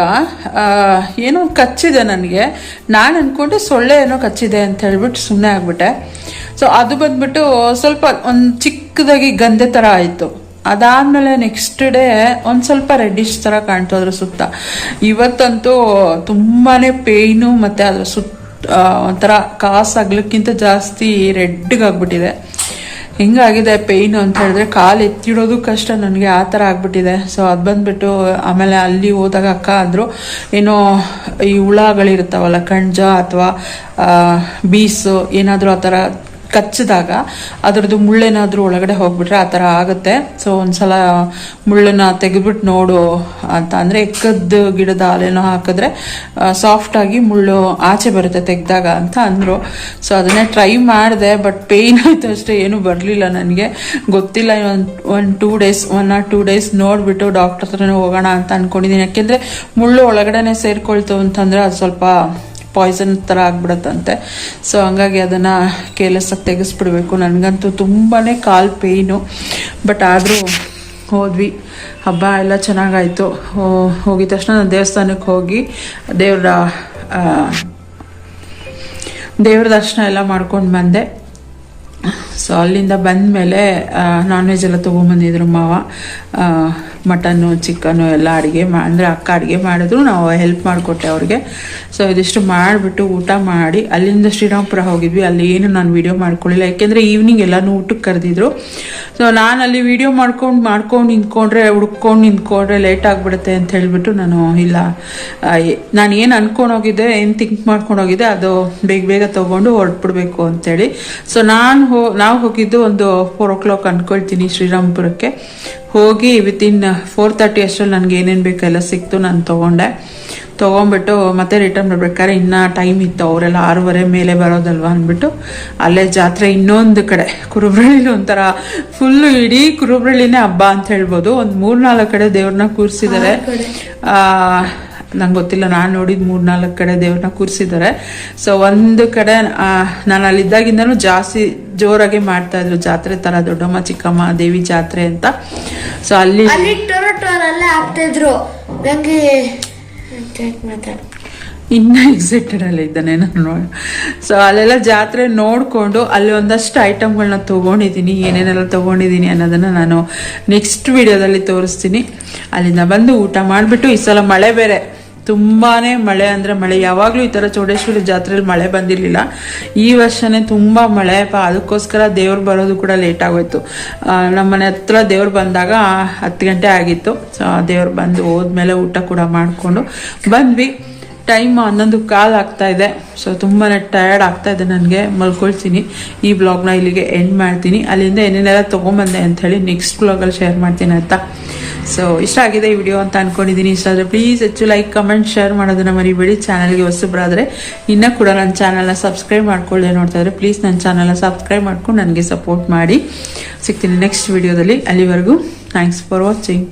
ಏನೋ ಕಚ್ಚಿದೆ ನನಗೆ. ನಾನು ಅಂದ್ಕೊಂಡು ಸೊಳ್ಳೆ ಏನೋ ಕಚ್ಚಿದೆ ಅಂತ ಹೇಳ್ಬಿಟ್ಟು ಸುಮ್ಮನೆ ಆಗ್ಬಿಟ್ಟೆ. ಸೊ ಅದು ಬಂದ್ಬಿಟ್ಟು ಸ್ವಲ್ಪ ಒಂದು ಚಿಕ್ಕದಾಗಿ ಗಂಧೆ ಥರ ಆಯಿತು. ಅದಾದಮೇಲೆ ನೆಕ್ಸ್ಟ್ ಡೇ ಒಂದು ಸ್ವಲ್ಪ ರೆಡ್ಡಿಶ್ ಥರ ಕಾಣ್ತು ಅದ್ರ ಸುತ್ತ. ಇವತ್ತಂತೂ ತುಂಬಾ ಪೇಯ್ನು ಮತ್ತು ಅದ್ರ ಸುತ್ತ ಒಂಥರ ಕಾಸ್ ಆಗ್ಲಿಕ್ಕಿಂತ ಜಾಸ್ತಿ ರೆಡ್ಗಾಗ್ಬಿಟ್ಟಿದೆ ಹಿಂಗಾಗಿದೆ ಪೇಯ್ನು ಅಂತ ಹೇಳಿದ್ರೆ ಕಾಲು ಎತ್ತಿಡೋದು ಕಷ್ಟ ನನಗೆ ಆ ಥರ ಆಗ್ಬಿಟ್ಟಿದೆ. ಸೊ ಅದು ಬಂದ್ಬಿಟ್ಟು ಆಮೇಲೆ ಅಲ್ಲಿ ಹೋದಾಗ ಅಕ್ಕ ಅಂದರು, ಏನೋ ಈ ಹುಳಗಳಿರ್ತಾವಲ್ಲ ಕಣ್ಜ ಅಥವಾ ಬೀಸು ಏನಾದರೂ ಆ ಥರ ಕಚ್ಚಿದಾಗ ಅದರದ್ದು ಮುಳ್ಳೇನಾದರೂ ಒಳಗಡೆ ಹೋಗ್ಬಿಟ್ರೆ ಆ ಥರ ಆಗುತ್ತೆ. ಸೊ ಒಂದ್ಸಲ ಮುಳ್ಳನ್ನ ತೆಗೆದ್ಬಿಟ್ಟು ನೋಡು ಅಂತ. ಅಂದರೆ ಎಕ್ಕದ ಗಿಡದ ಹಾಲೇನೋ ಹಾಕಿದ್ರೆ ಸಾಫ್ಟಾಗಿ ಮುಳ್ಳು ಆಚೆ ಬರುತ್ತೆ ತೆಗೆದಾಗ ಅಂತ ಅಂದರು. ಸೊ ಅದನ್ನೇ ಟ್ರೈ ಮಾಡಿದೆ ಬಟ್ ಪೇಯ್ನ್ ಆಯಿತು ಅಷ್ಟೇ. ಏನೂ ಬರಲಿಲ್ಲ ನನಗೆ. ಗೊತ್ತಿಲ್ಲ ಒಂದು one two days one or two days ನೋಡಿಬಿಟ್ಟು ಡಾಕ್ಟರ್ ಹತ್ರನೇ ಹೋಗೋಣ ಅಂತ ಅಂದ್ಕೊಂಡಿದ್ದೀನಿ ಯಾಕೆಂದರೆ ಮುಳ್ಳು ಒಳಗಡೆನೆ ಸೇರ್ಕೊಳ್ತು ಅಂತಂದರೆ ಅದು ಸ್ವಲ್ಪ ಪಾಯ್ಸನ್ ಥರ ಆಗ್ಬಿಡತ್ತಂತೆ. ಸೊ ಹಂಗಾಗಿ ಅದನ್ನು ಕೇರ್ಲೆಸ್ಸಾಗಿ ತೆಗೆಸ್ಬಿಡ್ಬೇಕು. ನನಗಂತೂ ತುಂಬಾ ಕಾಲು ಪೇಯ್ನು. ಬಟ್ ಆದರೂ ಹೋದ್ವಿ. ಹಬ್ಬ ಎಲ್ಲ ಚೆನ್ನಾಗಾಯಿತು. ಹೋಗಿದ ತಕ್ಷಣ ನಾನು ದೇವಸ್ಥಾನಕ್ಕೆ ಹೋಗಿ ದೇವರ ದೇವ್ರ ದರ್ಶನ ಎಲ್ಲ ಮಾಡ್ಕೊಂಡು ಬಂದೆ. ಸೊ ಅಲ್ಲಿಂದ ಬಂದಮೇಲೆ ನಾನ್ ವೆಜ್ ಎಲ್ಲ ತೊಗೊಂಬಂದಿದ್ರು ಮಾವ. ಮಟನ್ನು ಚಿಕನ್ನು ಎಲ್ಲ ಅಡುಗೆ ಮಾ, ಅಂದರೆ ಅಕ್ಕ ಅಡುಗೆ ಮಾಡಿದ್ರು, ನಾವು ಹೆಲ್ಪ್ ಮಾಡಿಕೊಟ್ಟೆ ಅವ್ರಿಗೆ. ಸೊ ಇದಿಷ್ಟು ಮಾಡಿಬಿಟ್ಟು ಊಟ ಮಾಡಿ, ಅಲ್ಲಿಂದ ಶ್ರೀರಾಮಪುರ ಹೋಗಿದ್ವಿ. ಅಲ್ಲಿ ಏನು ನಾನು ವೀಡಿಯೋ ಮಾಡ್ಕೊಳ್ಳಿಲ್ಲ ಯಾಕೆಂದರೆ ಈವ್ನಿಂಗ್ ಎಲ್ಲನೂ ಊಟಕ್ಕೆ ಕರೆದಿದ್ರು. ಸೊ ನಾನು ಅಲ್ಲಿ ವೀಡಿಯೋ ಮಾಡ್ಕೊಂಡು ಮಾಡ್ಕೊಂಡು ನಿಂತ್ಕೊಂಡ್ರೆ, ಹುಡ್ಕೊಂಡು ನಿಂತ್ಕೊಂಡ್ರೆ ಲೇಟ್ ಆಗಿಬಿಡುತ್ತೆ ಅಂತ ಹೇಳಿಬಿಟ್ಟು ನಾನು ಇಲ್ಲ. ನಾನು ಏನು ಅನ್ಕೊಂಡು ಹೋಗಿದ್ದೆ, ಏನು ಥಿಂಕ್ ಮಾಡ್ಕೊಂಡು ಹೋಗಿದ್ದೆ, ಅದು ಬೇಗ ಬೇಗ ತೊಗೊಂಡು ಹೊರಟ್ಬಿಡ್ಬೇಕು ಅಂತೇಳಿ ಸೊ ನಾನು ಹೋ, ನಾವು ಹೋಗಿದ್ದು ಒಂದು ಫೋರ್ ಓ ಕ್ಲಾಕ್ ಅಂದ್ಕೊಳ್ತೀನಿ ಶ್ರೀರಾಮ್ಪುರಕ್ಕೆ. ಹೋಗಿ ವಿತಿನ್ ಫೋರ್ ತರ್ಟಿ ಅಷ್ಟರಲ್ಲಿ ನನಗೆ ಏನೇನು ಬೇಕೆಲ್ಲ ಎಲ್ಲ ಸಿಕ್ತು ನಾನು ತೊಗೊಂಡೆ. ತೊಗೊಂಬಿಟ್ಟು ಮತ್ತೆ ರಿಟರ್ನ್ ಬರ್ಬೇಕಾದ್ರೆ ಇನ್ನೂ ಟೈಮ್ ಇತ್ತು ಅವರೆಲ್ಲ ಆರೂವರೆ ಮೇಲೆ ಬರೋದಲ್ವಾ ಅಂದ್ಬಿಟ್ಟು ಅಲ್ಲೇ ಜಾತ್ರೆ ಇನ್ನೊಂದು ಕಡೆ. ಕುರುಬ್ರಳ್ಳಿಲಿ ಒಂಥರ ಫುಲ್ಲು ಇಡೀ ಕುರುಬ್ರಳ್ಳಿನೇ ಹಬ್ಬ ಅಂತ ಹೇಳ್ಬೋದು. ಒಂದು ಮೂರ್ನಾಲ್ಕು ಕಡೆ ದೇವ್ರನ್ನ ಕೂರಿಸಿದ್ದಾರೆ. ನಂಗೆ ಗೊತ್ತಿಲ್ಲ ನಾನು ನೋಡಿದ ಮೂರು ನಾಲ್ಕು ಕಡೆ ದೇವ್ರನ್ನ ಕೂರಿಸಿದ್ದಾರೆ ಸೊ ಒಂದು ಕಡೆ ನಾನು ಅಲ್ಲಿದ್ದಾಗಿಂದನೂ ಜಾಸ್ತಿ ಜೋರಾಗಿ ಮಾಡ್ತಾ ಇದ್ರು. ಜಾತ್ರೆ ತರ ದೊಡ್ಡಮ್ಮ ಚಿಕ್ಕಮ್ಮ ದೇವಿ ಜಾತ್ರೆ ಅಂತ. ಸೊ ಅಲ್ಲಿ ಆಗ್ತಿದ್ರು ನಂಗೆ ಇನ್ನ ಎಕ್ಸೈಟೆಡ್ ಅಲ್ಲಿ ಇದ್ದಾನೆ ನಾನು. ಸೊ ಅಲ್ಲೆಲ್ಲ ಜಾತ್ರೆ ನೋಡಿಕೊಂಡು ಅಲ್ಲಿ ಒಂದಷ್ಟು ಐಟಮ್ಗಳನ್ನ ತೊಗೊಂಡಿದ್ದೀನಿ ಏನೇನೆಲ್ಲ ತೊಗೊಂಡಿದ್ದೀನಿ ಅನ್ನೋದನ್ನು ನಾನು ನೆಕ್ಸ್ಟ್ ವಿಡಿಯೋದಲ್ಲಿ ತೋರಿಸ್ತೀನಿ. ಅಲ್ಲಿಂದ ಬಂದು ಊಟ ಮಾಡಿಬಿಟ್ಟು ಈ ಸಲ ಮಳೆ ಬೇರೆ. ತುಂಬಾ ಮಳೆ ಅಂದರೆ ಮಳೆ. ಯಾವಾಗಲೂ ಈ ಥರ ಚೌಡೇಶ್ವರಿ ಜಾತ್ರೆಯಲ್ಲಿ ಮಳೆ ಬಂದಿರಲಿಲ್ಲ. ಈ ವರ್ಷನೇ ತುಂಬ ಮಳೆ. ಅದಕ್ಕೋಸ್ಕರ ದೇವ್ರು ಬರೋದು ಕೂಡ ಲೇಟ್ ಆಗೋಯ್ತು. ನಮ್ಮ ಮನೆ ಹತ್ರ ದೇವ್ರು ಬಂದಾಗ ಹತ್ತು ಗಂಟೆ ಆಗಿತ್ತು. ಸೊ ದೇವ್ರು ಬಂದು ಹೋದ್ಮೇಲೆ ಊಟ ಕೂಡ ಮಾಡಿಕೊಂಡು ಬಂದ್ವಿ. ಟೈಮ್ ಹನ್ನೊಂದು ಕಾಲ್ ಆಗ್ತಾ ಇದೆ. ಸೊ ತುಂಬಾ ಟಯರ್ಡ್ ಆಗ್ತಾ ಇದೆ ನನಗೆ. ಮಲ್ಕೊಳ್ತೀನಿ. ಈ ಬ್ಲಾಗ್ನ ಇಲ್ಲಿಗೆ ಎಂಡ್ ಮಾಡ್ತೀನಿ. ಅಲ್ಲಿಂದ ಏನೇನೆಲ್ಲ ತೊಗೊಂಬಂದೆ ಹೇಳಿ ನೆಕ್ಸ್ಟ್ ಬ್ಲಾಗಲ್ಲಿ ಶೇರ್ ಮಾಡ್ತೀನಿ ಆಯ್ತಾ? ಸೊ ಇಷ್ಟ ಆಗಿದೆ ಈ ವಿಡಿಯೋ ಅಂತ ಅನ್ಕೊಂಡಿದ್ದೀನಿ. ಇಷ್ಟ ಆದರೆ ಪ್ಲೀಸ್ ಹೆಚ್ಚು ಲೈಕ್ ಕಮೆಂಟ್ ಶೇರ್ ಮಾಡೋದನ್ನ ಮರಿಬೇಡಿ. ಚಾನಲ್ಗೆ ಹೊಸಬ್ರಾದ್ರೆ ಇನ್ನೂ ಕೂಡ ನನ್ನ ಚಾನಲ್ನ ಸಬ್ಸ್ಕ್ರೈಬ್ ಮಾಡ್ಕೊಳ್ಳೆ ನೋಡ್ತಾ ಇದ್ರೆ ಪ್ಲೀಸ್ ನನ್ನ ಚಾನಲ್ನ ಸಬ್ಸ್ಕ್ರೈಬ್ ಮಾಡ್ಕೊಂಡು ನನಗೆ ಸಪೋರ್ಟ್ ಮಾಡಿ. ಸಿಗ್ತೀನಿ ನೆಕ್ಸ್ಟ್ ವಿಡಿಯೋದಲ್ಲಿ ಅಲ್ಲಿವರೆಗೂ ಥ್ಯಾಂಕ್ಸ್ ಫಾರ್ ವಾಚಿಂಗ್